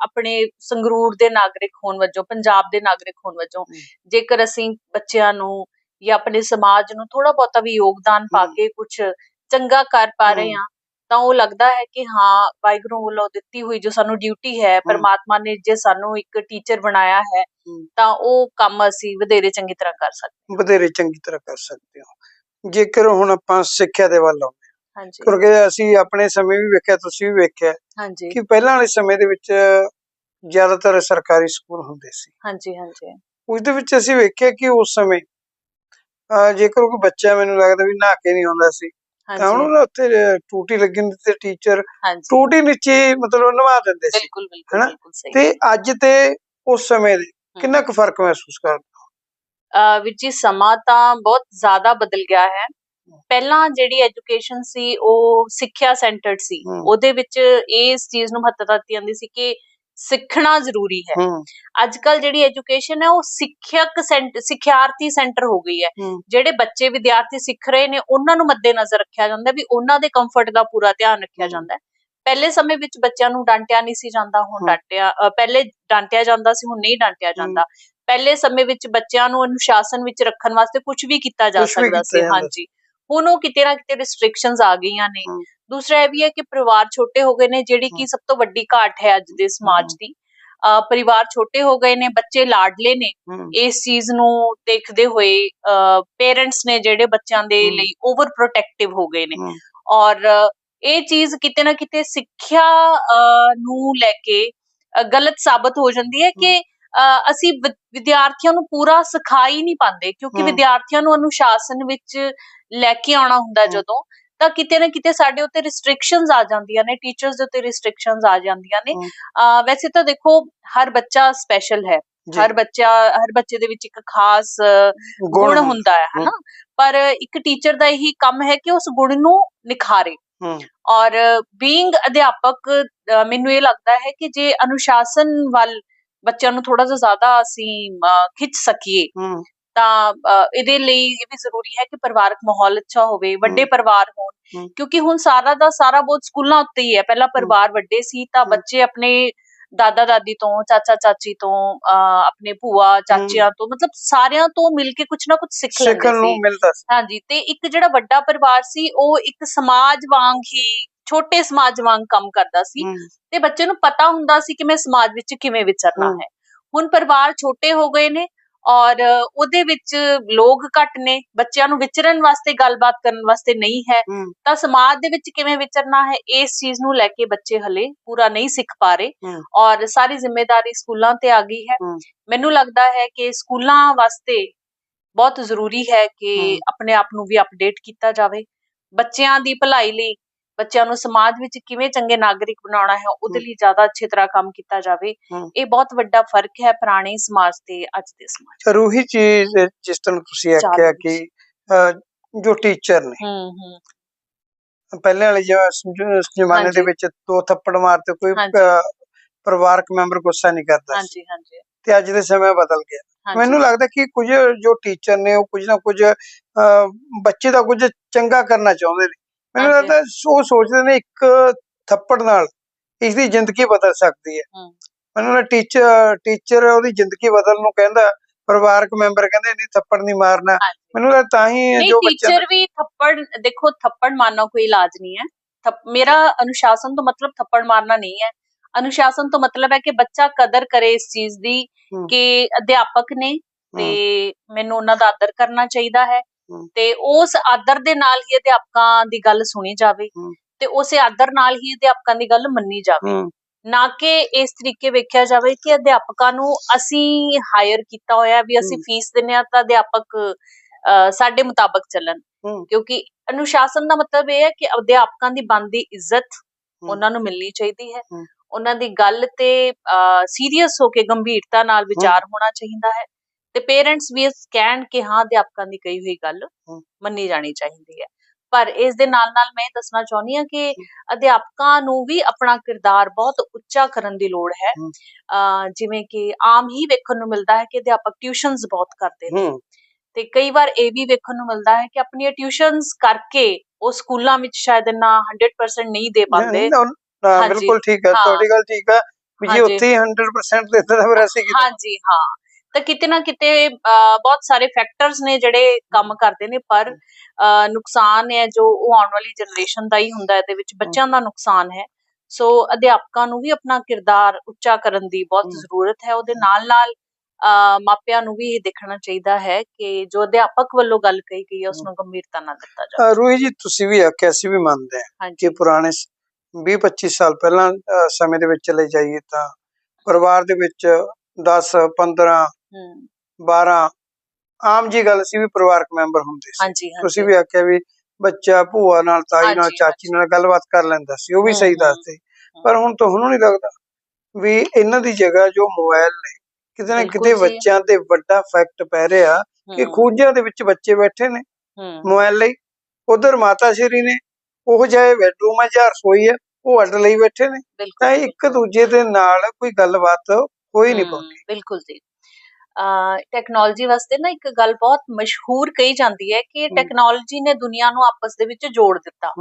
ਆਪਣੇ ਸੰਗਰੂਰ ਦੇ ਨਾਗਰਿਕ ਹੋਣ ਵਜੋਂ ਪੰਜਾਬ ਦੇ ਨਾਗਰਿਕ ਹੋਣ ਵਜੋਂ। ਜੇਕਰ ਅਸੀਂ ਬੱਚਿਆਂ ਨੂੰ ਜਾਂ ਆਪਣੇ ਸਮਾਜ ਨੂੰ ਥੋੜਾ ਬਹੁਤਾ ਵੀ ਯੋਗਦਾਨ ਪਾ। ਕੇ ਕੁਝ ਚੰਗਾ ਕਰ ਪਾ ਰਹੇ। ਹਾਂ ਤਾਂ ਉਹ ਲੱਗਦਾ ਹੈ ਕਿ ਹਾਂ ਵਾਹਿਗੁਰੂ ਵੱਲੋਂ ਦਿੱਤੀ ਹੋਈ ਜੋ ਸਾਨੂੰ ਡਿਊਟੀ ਹੈ ਪਰਮਾਤਮਾ ਨੇ ਜੇ ਸਾਨੂੰ ਇੱਕ ਟੀਚਰ ਬਣਾਇਆ ਹੈ। ਤਾਂ ਉਹ ਕੰਮ ਅਸੀਂ ਵਧੇਰੇ ਚੰਗੀ ਤਰ੍ਹਾਂ ਕਰ ਸਕਦੇ ਵਧੇਰੇ ਚੰਗੀ ਤਰ੍ਹਾਂ ਕਰ ਸਕਦੇ ਹੋ। ਜੇਕਰ ਹੁਣ ਆਪਾਂ ਸਿੱਖਿਆ ਦੇ ਵੱਲ ਆਉਂਦੇ ਹਾਂ ਹਾਂਜੀ। ਹਾਂ, ਕਿਉਂਕਿ ਅਸੀਂ ਆਪਣੇ ਸਮੇਂ ਵੀ ਵੇਖਿਆ ਤੁਸੀਂ ਵੀ ਵੇਖਿਆ ਹਾਂਜੀ। ਕਿ ਪਹਿਲਾਂ ਵਾਲੇ ਸਮੇਂ ਦੇ ਵਿੱਚ ਜ਼ਿਆਦਾਤਰ ਸਰਕਾਰੀ ਸਕੂਲ ਹੁੰਦੇ ਸੀ। ਹਾਂਜੀ ਹਾਂਜੀ। ਉਸ ਦੇ ਵਿੱਚ ਅਸੀਂ ਵੇਖਿਆ ਕਿ ਉਸ ਸਮੇਂ ਜੇਕਰ ਕੋਈ ਬੱਚਾ ਮੈਨੂੰ ਲੱਗਦਾ ਵੀ ਨਹਾ ਕੇ ਨਹੀਂ ਆਉਂਦਾ ਸੀ ਤਾਂ ਉਹਨੂੰ ਨਾ ਉੱਥੇ ਟੂਟੀ ਲੱਗੀ ਹੁੰਦੀ ਤੇ ਟੀਚਰ ਟੂਟੀ ਨੀਚੇ ਮਤਲਬ ਨਵਾ ਦਿੰਦੇ ਸੀ। ਬਿਲਕੁਲ ਸਹੀ। ਤੇ ਅੱਜ ਤੇ ਉਸ ਸਮੇਂ ਦੇ ਕਿੰਨਾ ਕੁ ਫ਼ਰਕ ਮਹਿਸੂਸ ਕਰਦੇ ਵੀਰ ਜੀ ਸਮਾਂ ਤਾਂ ਬਹੁਤ ਜ਼ਿਆਦਾ ਬਦਲ ਗਿਆ ਹੈ। ਪਹਿਲਾਂ ਜਿਹੜੀ ਐਜੂਕੇਸ਼ਨ ਸੀ ਉਹ ਸਿੱਖਿਆ ਸੈਂਟਰਡ ਸੀ। ਉਹਦੇ ਵਿੱਚ ਇਸ ਚੀਜ਼ ਨੂੰ ਮਹੱਤਤਾ ਦਿੱਤੀ ਜਾਂਦੀ ਸੀ ਕਿ ਸਿੱਖਣਾ ਜ਼ਰੂਰੀ ਹੈ। ਅੱਜ ਕੱਲ ਜਿਹੜੀ ਐਜੂਕੇਸ਼ਨ ਹੈ ਉਹ ਸਿੱਖਿਅਕ ਸਿੱਖਿਆਰਥੀ ਸੈਂਟਰ ਹੋ ਗਈ ਹੈ। ਜਿਹੜੇ ਬੱਚੇ ਵਿਦਿਆਰਥੀ ਸਿੱਖ ਰਹੇ ਨੇ ਉਹਨਾਂ ਨੂੰ ਮੱਦੇਨਜ਼ਰ ਰੱਖਿਆ ਜਾਂਦਾ ਵੀ ਉਹਨਾਂ ਦੇ ਕੰਫਰਟ ਦਾ ਪੂਰਾ ਧਿਆਨ ਰੱਖਿਆ। ਜਾਂਦਾ ਹੈ। ਪਹਿਲੇ ਸਮੇਂ ਵਿੱਚ ਬੱਚਿਆਂ ਨੂੰ ਡਾਂਟਿਆ ਨਹੀਂ ਸੀ ਜਾਂਦਾ ਹੁਣ। ਡਾਂਟਿਆ ਪਹਿਲੇ ਡਾਂਟਿਆ ਜਾਂਦਾ ਸੀ ਹੁਣ ਨਹੀਂ ਡਾਂਟਿਆ ਜਾਂਦਾ। ਪਹਿਲੇ ਸਮੇਂ ਵਿੱਚ ਬੱਚਿਆਂ ਨੂੰ ਅਨੁਸ਼ਾਸਨ ਵਿੱਚ ਰੱਖਣ ਵਾਸਤੇ ਕੁਝ ਵੀ ਕੀਤਾ ਜਾ ਸਕਦਾ ਸੀ ਹਾਂਜੀ। ਹੁਣ ਉਹ ਕਿਤੇ ਨਾ ਕਿਤੇ ਰਿਸਟ੍ਰਿਕਸ਼ਨਸ ਆ ਗਈਆਂ ਨੇ। ਦੂਸਰਾ ਇਹ ਵੀ ਹੈ ਕਿ ਪਰਿਵਾਰ ਛੋਟੇ ਹੋ ਗਏ ਨੇ ਜਿਹੜੀ ਕਿ ਸਭ ਤੋਂ ਵੱਡੀ ਘਾਟ ਹੈ ਅੱਜ ਦੇ ਸਮਾਜ। ਦੀ ਪਰਿਵਾਰ ਛੋਟੇ ਹੋ ਗਏ ਨੇ ਬੱਚੇ ਲਾਡਲੇ ਨੇ ਇਸ ਚੀਜ਼ ਨੂੰ ਦੇਖਦੇ ਹੋਏ ਪੇਰੈਂਟਸ ਨੇ ਜਿਹੜੇ ਬੱਚਿਆਂ ਦੇ। ਲਈ ਓਵਰ ਪ੍ਰੋਟੈਕਟਿਵ ਹੋ ਗਏ ਨੇ। ਔਰ ਇਹ ਚੀਜ਼ ਕਿਤੇ ਨਾ ਕਿਤੇ ਸਿੱਖਿਆ ਨੂੰ ਲੈ ਕੇ ਗਲਤ ਸਾਬਤ ਹੋ ਜਾਂਦੀ ਹੈ ਕਿ ਅਸੀਂ ਵਿਦਿਆਰਥੀਆਂ ਨੂੰ ਪੂਰਾ ਸਿਖਾ ਹੀ ਨਹੀਂ ਪਾਉਂਦੇ ਕਿਉਂਕਿ। ਵਿਦਿਆਰਥੀਆਂ ਨੂੰ ਅਨੁਸ਼ਾਸਨ ਵਿੱਚ ਲੈ ਕੇ ਆਉਣਾ ਹੁੰਦਾ। ਜਦੋਂ ਤਾਂ ਕਿਤੇ ਨਾ ਕਿਤੇ ਸਾਡੇ ਉੱਤੇ ਰਿਸਟ੍ਰਿਕਸ਼ਨਸ ਆ ਜਾਂਦੀਆਂ ਨੇ ਟੀਚਰਸ ਦੇ ਉੱਤੇ ਰਿਸਟ੍ਰਿਕਸ਼ਨਸ ਆ ਜਾਂਦੀਆਂ ਨੇ। ਵੈਸੇ ਤਾਂ ਦੇਖੋ ਹਰ ਬੱਚਾ ਸਪੈਸ਼ਲ ਹੈ। ਹਰ ਬੱਚਾ ਹਰ ਬੱਚੇ ਦੇ ਵਿੱਚ ਇੱਕ ਖਾਸ ਗੁਣ ਹੁੰਦਾ। ਹੈ ਹਨਾ? ਪਰ ਇੱਕ ਟੀਚਰ ਦਾ ਇਹੀ ਕੰਮ ਹੈ ਕਿ ਉਸ ਗੁਣ ਨੂੰ ਨਿਖਾਰੇ। ਔਰ ਬੀਇੰਗ ਅਧਿਆਪਕ ਮੈਨੂੰ ਇਹ ਲੱਗਦਾ ਹੈ ਕਿ ਜੇ ਅਨੁਸ਼ਾਸਨ ਵੱਲ ਬੱਚਿਆਂ ਨੂੰ ਥੋੜਾ ਜਿਹਾ ਜ਼ਿਆਦਾ ਅਸੀਂ ਖਿੱਚ ਸਕੀਏ ਤਾਂ ਇਹਦੇ ਲਈ ਇਹ ਵੀ ਜ਼ਰੂਰੀ ਹੈ ਕਿ ਪਰਿਵਾਰਕ ਮਾਹੌਲ ਅੱਛਾ ਹੋਵੇ ਵੱਡੇ। ਪਰਿਵਾਰ ਹੋਣ। ਕਿਉਂਕਿ ਹੁਣ ਸਾਰਾ ਦਾ ਸਾਰਾ ਬਹੁਤ ਸਕੂਲਾਂ ਉੱਤੇ ਹੀ ਹੈ। ਪਹਿਲਾਂ ਪਰਿਵਾਰ ਵੱਡੇ ਸੀ ਤਾਂ। ਬੱਚੇ ਆਪਣੇ ਦਾਦਾ ਦਾਦੀ ਤੋਂ ਚਾਚਾ ਚਾਚੀ ਤੋਂ ਆਪਣੇ ਭੂਆ ਚਾਚਿਆਂ ਤੋਂ ਮਤਲਬ ਸਾਰਿਆਂ ਤੋਂ ਮਿਲ ਕੇ ਕੁਝ ਨਾ ਕੁਝ ਸਿੱਖ ਲੈਂਦੇ ਸੀ। ਹਾਂਜੀ ਤੇ ਇੱਕ ਜਿਹੜਾ ਵੱਡਾ ਪਰਿਵਾਰ ਸੀ ਉਹ ਇੱਕ ਸਮਾਜ ਵਾਂਗ ਹੀ ਛੋਟੇ ਸਮਾਜ ਵਾਂਗ ਕੰਮ ਕਰਦਾ ਸੀ। ਤੇ ਬੱਚੇ ਨੂੰ ਪਤਾ ਹੁੰਦਾ ਸੀ ਕਿ ਮੈਂ ਸਮਾਜ ਵਿੱਚ ਕਿਵੇਂ ਵਿਚਰਨਾ। ਹੈ। ਹੁਣ ਪਰਿਵਾਰ ਛੋਟੇ ਹੋ ਗਏ ਨੇ ਔਰ ਉਹਦੇ ਵਿੱਚ ਲੋਕ ਘੱਟ ਨੇ ਬੱਚਿਆਂ ਨੂੰ ਵਿਚਰਨ ਵਾਸਤੇ ਗੱਲਬਾਤ ਕਰਨ ਵਾਸਤੇ ਨਹੀਂ ਹੈ ਤਾਂ ਸਮਾਜ ਦੇ ਵਿੱਚ ਕਿਵੇਂ ਵਿਚਰਨਾ ਹੈ ਇਸ ਚੀਜ਼ ਨੂੰ ਲੈ ਕੇ ਬੱਚੇ ਹਲੇ ਪੂਰਾ ਨਹੀਂ ਸਿੱਖ ਪਾ ਰਹੇ। ਔਰ ਸਾਰੀ ਜ਼ਿੰਮੇਵਾਰੀ ਸਕੂਲਾਂ ਤੇ ਆ ਗਈ ਹੈ। ਮੈਨੂੰ ਲੱਗਦਾ ਹੈ ਕਿ ਸਕੂਲਾਂ ਵਾਸਤੇ ਬਹੁਤ ਜ਼ਰੂਰੀ ਹੈ ਕਿ। ਆਪਣੇ ਆਪ ਨੂੰ ਵੀ ਅਪਡੇਟ ਕੀਤਾ ਜਾਵੇ ਬੱਚਿਆਂ ਦੀ ਭਲਾਈ ਲਈ ਬੱਚਿਆਂ ਨੂੰ ਸਮਾਜ ਵਿੱਚ ਕਿਵੇਂ ਚੰਗੇ ਨਾਗਰਿਕ ਬਣਾਉਣਾ ਹੈ ਉਹਦੇ। ਲਈ ਜ਼ਿਆਦਾ ਅੱਛੀ ਤਰ੍ਹਾਂ ਕੰਮ ਕੀਤਾ ਜਾਵੇ। ਇਹ ਬਹੁਤ ਵੱਡਾ ਫ਼ਰਕ ਹੈ ਪੁਰਾਣੇ ਸਮਾਜ ਤੇ ਅੱਜ ਦੇ ਸਮਾਜ ਰੂਹੀ ਚੀਜ਼ ਜਿਸ ਤਰ੍ਹਾਂ ਤੁਸੀਂ ਆਖਿਆ। ਕਿ ਜੋ ਟੀਚਰ ਨੇ। ਹੂੰ ਹੂੰ। ਪਹਿਲੇ ਵਾਲੇ ਜ਼ਮਾਨੇ ਦੇ। ਵਿੱਚ ਦੋ ਥੱਪੜ ਮਾਰਤੇ ਕੋਈ ਪਰਿਵਾਰਕ ਮੈਂਬਰ ਗੁੱਸਾ ਨਹੀਂ ਕਰਦਾ ਹਾਂਜੀ ਹਾਂਜੀ। ਤੇ ਅੱਜ ਦੇ ਸਮੇਂ ਬਦਲ ਗਿਆ। ਮੈਨੂੰ ਲੱਗਦਾ ਕਿ ਕੁਝ ਜੋ ਟੀਚਰ ਨੇ ਉਹ ਕੁਝ ਨਾ ਕੁਝ ਬੱਚੇ ਦਾ ਕੁਝ ਚੰਗਾ ਕਰਨਾ ਚਾਹੁੰਦੇ ਨੇ। ਮੈਨੂੰ। ਲੱਗਦਾ ਉਹ ਸੋਚਦੇ ਨੇ ਇੱਕ ਥੱਪੜ ਨਾਲ ਇਸ ਦੀ ਜ਼ਿੰਦਗੀ ਬਦਲ ਸਕਦੀ ਹੈ। ਮੈਨੂੰ ਲੱਗਦਾ ਟੀਚਰ ਟੀਚਰ ਉਹਦੀ ਜ਼ਿੰਦਗੀ ਬਦਲਣ ਨੂੰ ਕਹਿੰਦਾ ਪਰਿਵਾਰਕ ਮੈਂਬਰ ਕਹਿੰਦੇ ਨਹੀਂ ਥੱਪੜ ਨਹੀਂ ਮਾਰਨਾ। ਮੈਨੂੰ ਲੱਗਦਾ ਤਾਂ ਹੀ ਜੋ ਬੱਚਾ ਟੀਚਰ ਵੀ ਥੱਪੜ ਦੇਖੋ ਥੱਪੜ ਮਾਰਨਾ ਕੋਈ ਇਲਾਜ ਨਹੀਂ ਹੈ ਮੇਰਾ ਅਨੁਸ਼ਾਸਨ ਤੋਂ ਮਤਲਬ ਥੱਪੜ ਮਾਰਨਾ ਨਹੀਂ ਹੈ ਅਨੁਸ਼ਾਸਨ ਤੋਂ ਮਤਲਬ ਹੈ ਕਿ ਬੱਚਾ ਕਦਰ ਕਰੇ ਇਸ ਚੀਜ਼ ਦੀ। ਕਿ ਅਧਿਆਪਕ ਨੇ ਤੇ ਮੈਨੂੰ ਉਹਨਾਂ ਦਾ ਆਦਰ ਕਰਨਾ ਚਾਹੀਦਾ ਹੈ। ਤੇ ਉਸ ਆਦਰ ਦੇ ਨਾਲ ਹੀ ਅਧਿਆਪਕਾਂ ਦੀ ਗੱਲ ਸੁਣੀ ਜਾਵੇ। ਤੇ ਉਸੇ ਆਦਰ ਨਾਲ ਹੀ ਅਧਿਆਪਕਾਂ ਦੀ ਗੱਲ ਮੰਨੀ ਜਾਵੇ ਨਾ ਕਿ ਇਸ ਤਰੀਕੇ ਵੇਖਿਆ ਜਾਵੇ ਕਿ ਅਧਿਆਪਕਾਂ ਨੂੰ ਅਸੀਂ ਹਾਇਰ ਕੀਤਾ ਹੋਇਆ ਵੀ ਅਸੀਂ। ਫੀਸ ਦਿੰਨੇ ਆ ਤਾਂ ਅਧਿਆਪਕ ਸਾਡੇ ਮੁਤਾਬਕ ਚੱਲਣ। ਕਿਉਂਕਿ ਅਨੁਸ਼ਾਸਨ ਦਾ ਮਤਲਬ ਇਹ ਹੈ ਕਿ ਅਧਿਆਪਕਾਂ ਦੀ ਬਣਦੀ ਇੱਜ਼ਤ। ਉਹਨਾਂ ਨੂੰ ਮਿਲਣੀ ਚਾਹੀਦੀ ਹੈ। ਉਹਨਾਂ ਦੀ ਗੱਲ ਤੇ ਸੀਰੀਅਸ ਹੋ ਕੇ ਗੰਭੀਰਤਾ ਨਾਲ ਵਿਚਾਰ ਹੋਣਾ ਚਾਹੀਦਾ ਹੈ ਤੇ ਪੇਰੈਂਟਸ ਵੀ ਇਸ ਕਹਿਣ ਕਿ ਹਾਂ ਅਧਿਆਪਕਾਂ ਦੀ ਕਹੀ ਹੋਈ ਗੱਲ। ਮੰਨੀ ਜਾਣੀ ਚਾਹੀਦੀ ਹੈ। ਪਰ ਇਸ ਦੇ ਨਾਲ ਨਾਲ ਮੈਂ ਦੱਸਣਾ ਚਾਹੁੰਦੀ ਹਾਂ ਕਿ ਅਧਿਆਪਕਾਂ ਨੂੰ ਵੀ ਆਪਣਾ ਕਿਰਦਾਰ ਬਹੁਤ ਉੱਚਾ ਕਰਨ ਦੀ ਲੋੜ ਹੈ। ਜਿਵੇਂ ਕਿ ਆਮ ਹੀ ਵੇਖਣ ਨੂੰ ਮਿਲਦਾ ਹੈ ਕਿ ਅਧਿਆਪਕ ਟਿਊਸ਼ਨਸ ਬਹੁਤ ਕਰਦੇ ਨੇ। ਤੇ ਕਈ ਵਾਰ ਇਹ ਵੀ ਵੇਖਣ ਨੂੰ ਮਿਲਦਾ ਹੈ ਕਿ ਆਪਣੀਆਂ ਟਿਊਸ਼ਨਸ ਕਰਕੇ ਉਹ ਸਕੂਲਾਂ ਵਿੱਚ ਸ਼ਾਇਦ ਇੰਨਾ 100% ਨਹੀਂ ਦੇ ਪਾਉਂਦੇ। ਬਿਲਕੁਲ ਠੀਕ ਹੈ। ਤੁਹਾਡੀ ਗੱਲ ਠੀਕ ਹੈ ਵੀ ਜੇ। ਉੱਥੇ ਹੀ 100% ਦਿੰਦਾ ਤਾਂ ਫਿਰ ਅਸੀਂ ਕੀ ਹਾਂਜੀ ਹਾਂ। ਤਾਂ ਕਿਤੇ ਨਾ ਕਿਤੇ ਬਹੁਤ ਸਾਰੇ ਫੈਕਟਰਸ ਨੇ ਜਿਹੜੇ ਕੰਮ ਕਰਦੇ ਨੇ ਪਰ ਨੁਕਸਾਨ ਹੈ ਜੋ ਉਹ ਆਉਣ ਵਾਲੀ ਜਨਰੇਸ਼ਨ ਦਾ ਹੀ ਹੁੰਦਾ ਹੈ ਇਹਦੇ ਵਿੱਚ ਬੱਚਿਆਂ ਦਾ ਨੁਕਸਾਨ ਹੈ। ਸੋ ਅਧਿਆਪਕਾਂ ਨੂੰ ਵੀ ਆਪਣਾ ਕਿਰਦਾਰ ਉੱਚਾ ਕਰਨ ਦੀ ਬਹੁਤ। ਜ਼ਰੂਰਤ ਹੈ। ਉਹਦੇ ਨਾਲ ਨਾਲ ਅਹ, ਮਾਪਿਆਂ ਨੂੰ ਵੀ ਇਹ ਦੇਖਣਾ ਚਾਹੀਦਾ ਹੈ ਕਿ ਜੋ ਅਧਿਆਪਕ ਵੱਲੋਂ ਗੱਲ ਕਹੀ ਗਈ ਹੈ ਉਸ ਨੂੰ ਗੰਭੀਰਤਾ ਨਾਲ ਦਿੱਤਾ ਜਾਵੇ। ਰੂਹੀ ਜੀ ਤੁਸੀਂ ਵੀ ਆਖਿਆ ਅਸੀਂ ਵੀ ਮੰਨਦੇ ਹਾਂ ਹਾਂਜੀ। ਕਿ ਪੁਰਾਣੇ 20 25 ਸਾਲ ਪਹਿਲਾਂ ਸਮੇਂ ਦੇ ਵਿੱਚ ਚਲੇ ਜਾਈਏ ਤਾਂ ਪਰਿਵਾਰ ਦੇ ਵਿੱਚ 10 15 ਹਮ, 12 ਆਮ ਜੀ ਗੱਲ ਸੀ ਵੀ ਪਰਿਵਾਰਕ ਮੈਂਬਰ ਹੁੰਦੇ ਸੀ। ਤੁਸੀਂ ਵੀ ਆਖਿਆ ਵੀ ਬੱਚਾ ਭੂਆ ਨਾਲ ਤਾਈ ਨਾਲ ਚਾਚੀ ਨਾਲ ਗੱਲਬਾਤ ਕਰ ਲੈਂਦਾ ਸੀ ਉਹ ਵੀ ਸਹੀ ਦੱਸਦੇ। ਪਰ ਹੁਣ ਤੁਹਾਨੂੰ ਨਹੀਂ ਲੱਗਦਾ ਵੀ ਇਹਨਾਂ ਦੀ ਜਗ੍ਹਾ ਜੋ ਮੋਬਾਈਲ ਨੇ ਕਿਤੇ ਨਾ ਕਿਤੇ। ਬੱਚਿਆਂ ਤੇ ਵੱਡਾ ਇਫੈਕਟ ਪੈ ਰਿਹਾ ਕਿ ਖੂੰਜਿਆਂ ਦੇ ਵਿੱਚ ਬੱਚੇ ਬੈਠੇ ਨੇ ਮੋਬਾਈਲ ਲਈ। ਉਧਰ ਮਾਤਾ ਸ਼੍ਰੀ ਨੇ ਉਹ ਜਿਹੇ ਬੈਡਰੂਮ ਹੈ ਜਾਂ ਰਸੋਈ ਹੈ ਉਹ ਅੱਡ ਲਈ ਬੈਠੇ ਨੇ। ਤਾਂ ਇੱਕ। ਦੂਜੇ ਦੇ ਨਾਲ ਕੋਈ ਗੱਲਬਾਤ ਹੋਈ ਨਹੀਂ ਪਾਉਂਦੀ। ਬਿਲਕੁਲ ਜੀ। ਟੈਕਨੋਲੋਜੀ ਵਾਸਤੇ ਨਾ ਇੱਕ ਗੱਲ ਬਹੁਤ ਮਸ਼ਹੂਰ ਕਹੀ ਜਾਂਦੀ ਹੈ ਕਿ। ਟੈਕਨੋਲੋਜੀ ਨੇ ਦੁਨੀਆ ਨੂੰ ਆਪਸ ਦੇ ਵਿੱਚ ਜੋੜ ਦਿੱਤਾ।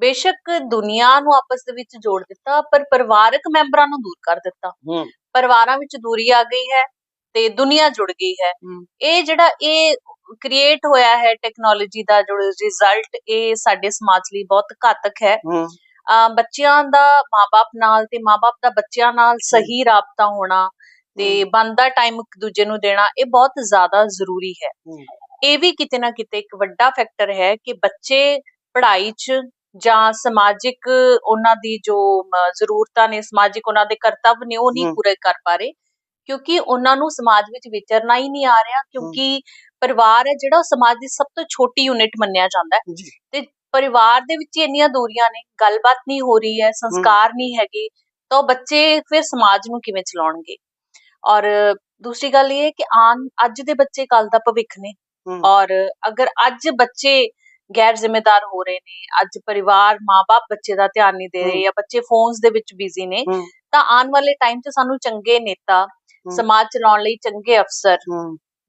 ਬੇਸ਼ੱਕ ਦੁਨੀਆ ਨੂੰ ਆਪਸ ਦੇ ਵਿੱਚ ਜੋੜ ਦਿੱਤਾ ਪਰ ਪਰਿਵਾਰਕ ਮੈਂਬਰਾਂ ਨੂੰ ਦੂਰ ਕਰ ਦਿੱਤਾ। ਪਰਿਵਾਰਾਂ ਵਿੱਚ ਦੂਰੀ ਆ ਗਈ ਹੈ ਤੇ ਦੁਨੀਆ ਜੁੜ ਗਈ ਹੈ। ਇਹ ਜਿਹੜਾ ਇਹ ਕ੍ਰੀਏਟ ਹੋਇਆ ਹੈ ਟੈਕਨੋਲੋਜੀ ਦਾ ਜੋ ਰਿਜ਼ਲਟ ਇਹ ਸਾਡੇ ਸਮਾਜ ਲਈ ਬਹੁਤ ਘਾਤਕ ਹੈ। ਬੱਚਿਆਂ ਦਾ ਮਾਪੇ ਨਾਲ ਤੇ ਮਾਪੇ ਦਾ ਬੱਚਿਆਂ ਨਾਲ ਸਹੀ ਰਾਬਤਾ ਹੋਣਾ ਤੇ ਬੰਦਾ ਟਾਈਮ ਇੱਕ ਦੂਜੇ ਨੂੰ ਦੇਣਾ ਇਹ ਬਹੁਤ ਜ਼ਿਆਦਾ ਜ਼ਰੂਰੀ ਹੈ। ਇਹ ਵੀ ਕਿਤੇ ਨਾ ਕਿਤੇ ਇੱਕ ਵੱਡਾ ਫੈਕਟਰ ਹੈ ਕਿ ਬੱਚੇ ਪੜ੍ਹਾਈ 'ਚ ਜਾਂ ਸਮਾਜਿਕ ਉਹਨਾਂ ਦੀ ਜੋ ਜ਼ਰੂਰਤਾਂ ਨੇ ਸਮਾਜਿਕ ਉਹਨਾਂ ਦੇ ਕਰਤੱਵ ਨੇ ਉਹ ਨਹੀਂ। ਪੂਰੇ ਕਰ ਪਾ ਰਹੇ। ਕਿਉਂਕਿ ਉਹਨਾਂ ਨੂੰ ਸਮਾਜ ਵਿੱਚ ਵਿਚਰਨਾ ਹੀ ਨਹੀਂ ਆ ਰਿਹਾ ਕਿਉਂਕਿ ਪਰਿਵਾਰ ਹੈ ਜਿਹੜਾ ਸਮਾਜ ਦੀ ਸਭ ਤੋਂ ਛੋਟੀ ਯੂਨਿਟ ਮੰਨਿਆ ਜਾਂਦਾ ਹੈ। ਜੀ। ਪਰਿਵਾਰ ਦੇ ਵਿੱਚ ਇੰਨੀਆਂ ਦੂਰੀਆਂ ਨੇ ਗੱਲਬਾਤ ਨਹੀਂ ਹੋ ਰਹੀ ਹੈ ਸੰਸਕਾਰ ਨਹੀਂ ਹੈਗੇ ਤਾਂ ਉਹ ਬੱਚੇ ਫਿਰ ਸਮਾਜ ਨੂੰ ਕਿਵੇਂ ਚਲਾਉਣਗੇ? ਔਰ ਦੂਸਰੀ ਗੱਲ ਇਹ ਹੈ ਕਿ ਆਨ ਅੱਜ ਦੇ ਬੱਚੇ ਕੱਲ ਦਾ ਭਵਿੱਖ ਨੇ। ਔਰ ਅਗਰ ਅੱਜ ਬੱਚੇ ਗੈਰ ਜ਼ਿੰਮੇਦਾਰ ਹੋ ਰਹੇ ਨੇ ਅੱਜ ਪਰਿਵਾਰ ਮਾਪੇ ਬੱਚੇ ਦਾ ਧਿਆਨ ਨਹੀਂ ਦੇ ਰਹੇ। ਜਾਂ ਬੱਚੇ ਫੋਨਸ ਦੇ ਵਿੱਚ ਬਿਜ਼ੀ ਨੇ ਤਾਂ ਆਉਣ ਵਾਲੇ ਟਾਈਮ 'ਚ ਸਾਨੂੰ ਚੰਗੇ ਨੇਤਾ ਸਮਾਜ ਚਲਾਉਣ ਲਈ ਚੰਗੇ ਅਫਸਰ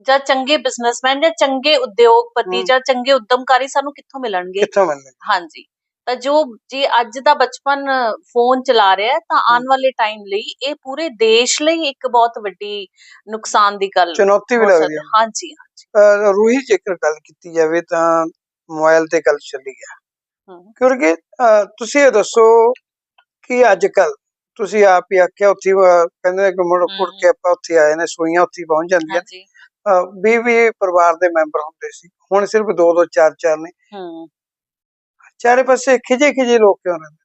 ਜਾਂ ਚੰਗੇ ਬਿਜ਼ਨਸਮੈਨ ਜਾਂ ਚੰਗੇ ਉਦਯੋਗਪਤੀ। ਜਾਂ ਚੰਗੇ ਉਦਮਕਾਰੀ ਸਾਨੂੰ ਕਿੱਥੋਂ ਮਿਲਣਗੇ? ਕਿੱਥੋਂ ਮਿਲਦੇ ਹਾਂਜੀ। ਤਾਂ ਜੋ ਜੇ ਅੱਜ ਦਾ ਬਚਪਨ ਫੋਨ ਚਲਾ ਰਿਹਾ ਹੈ ਤਾਂ ਆਉਣ ਵਾਲੇ ਟਾਈਮ ਲਈ ਇਹ ਪੂਰੇ ਦੇਸ਼ ਲਈ ਇੱਕ ਬਹੁਤ ਵੱਡੀ ਨੁਕਸਾਨ ਦੀ ਗੱਲ ਚੁਣੌਤੀ ਵੀ ਹੋ ਲੱਗਦੀ ਸਕਦੀ ਹੈ। ਹੈ। ਹਾਂਜੀ ਹਾਂਜੀ। ਅਹ ਰੂਹੀ ਜੇਕਰ ਗੱਲ ਕੀਤੀ ਜਾਵੇ ਤਾਂ ਮੋਬਾਈਲ ਤੇ ਗੱਲ ਚੱਲੀ ਹਮ, ਕਿਉਂਕਿ ਅਹ, ਤੁਸੀਂ ਇਹ ਦੱਸੋ ਕਿ ਅੱਜ ਕੱਲ ਤੁਸੀਂ ਆਪ ਹੀ ਆਖਿਆ ਉੱਥੇ ਅਹ, ਕਹਿੰਦੇ ਨੇ ਕਿ ਮੁੜ ਮੁੜ ਕੇ ਆਪਾਂ ਉੱਥੇ ਆਏ ਨੇ ਸੂਈਆਂ ਉੱਥੇ ਹੀ ਪਹੁੰਚ ਜਾਂਦੀਆਂ ਹਾਂਜੀ। ਵੀ ਵੀ ਪਰਿਵਾਰ ਦੇ ਮੈਂਬਰ ਹੁੰਦੇ ਸੀ। ਹੁਣ ਸਿਰਫ ਦੋ ਦੋ ਚਾਰ ਚਾਰ ਨੇ। ਚਾਰੇ ਪਾਸੇ ਖਿਜੇ ਖਿਜੇ ਲੋਕ ਕਿਉਂ ਰਹਿੰਦੇ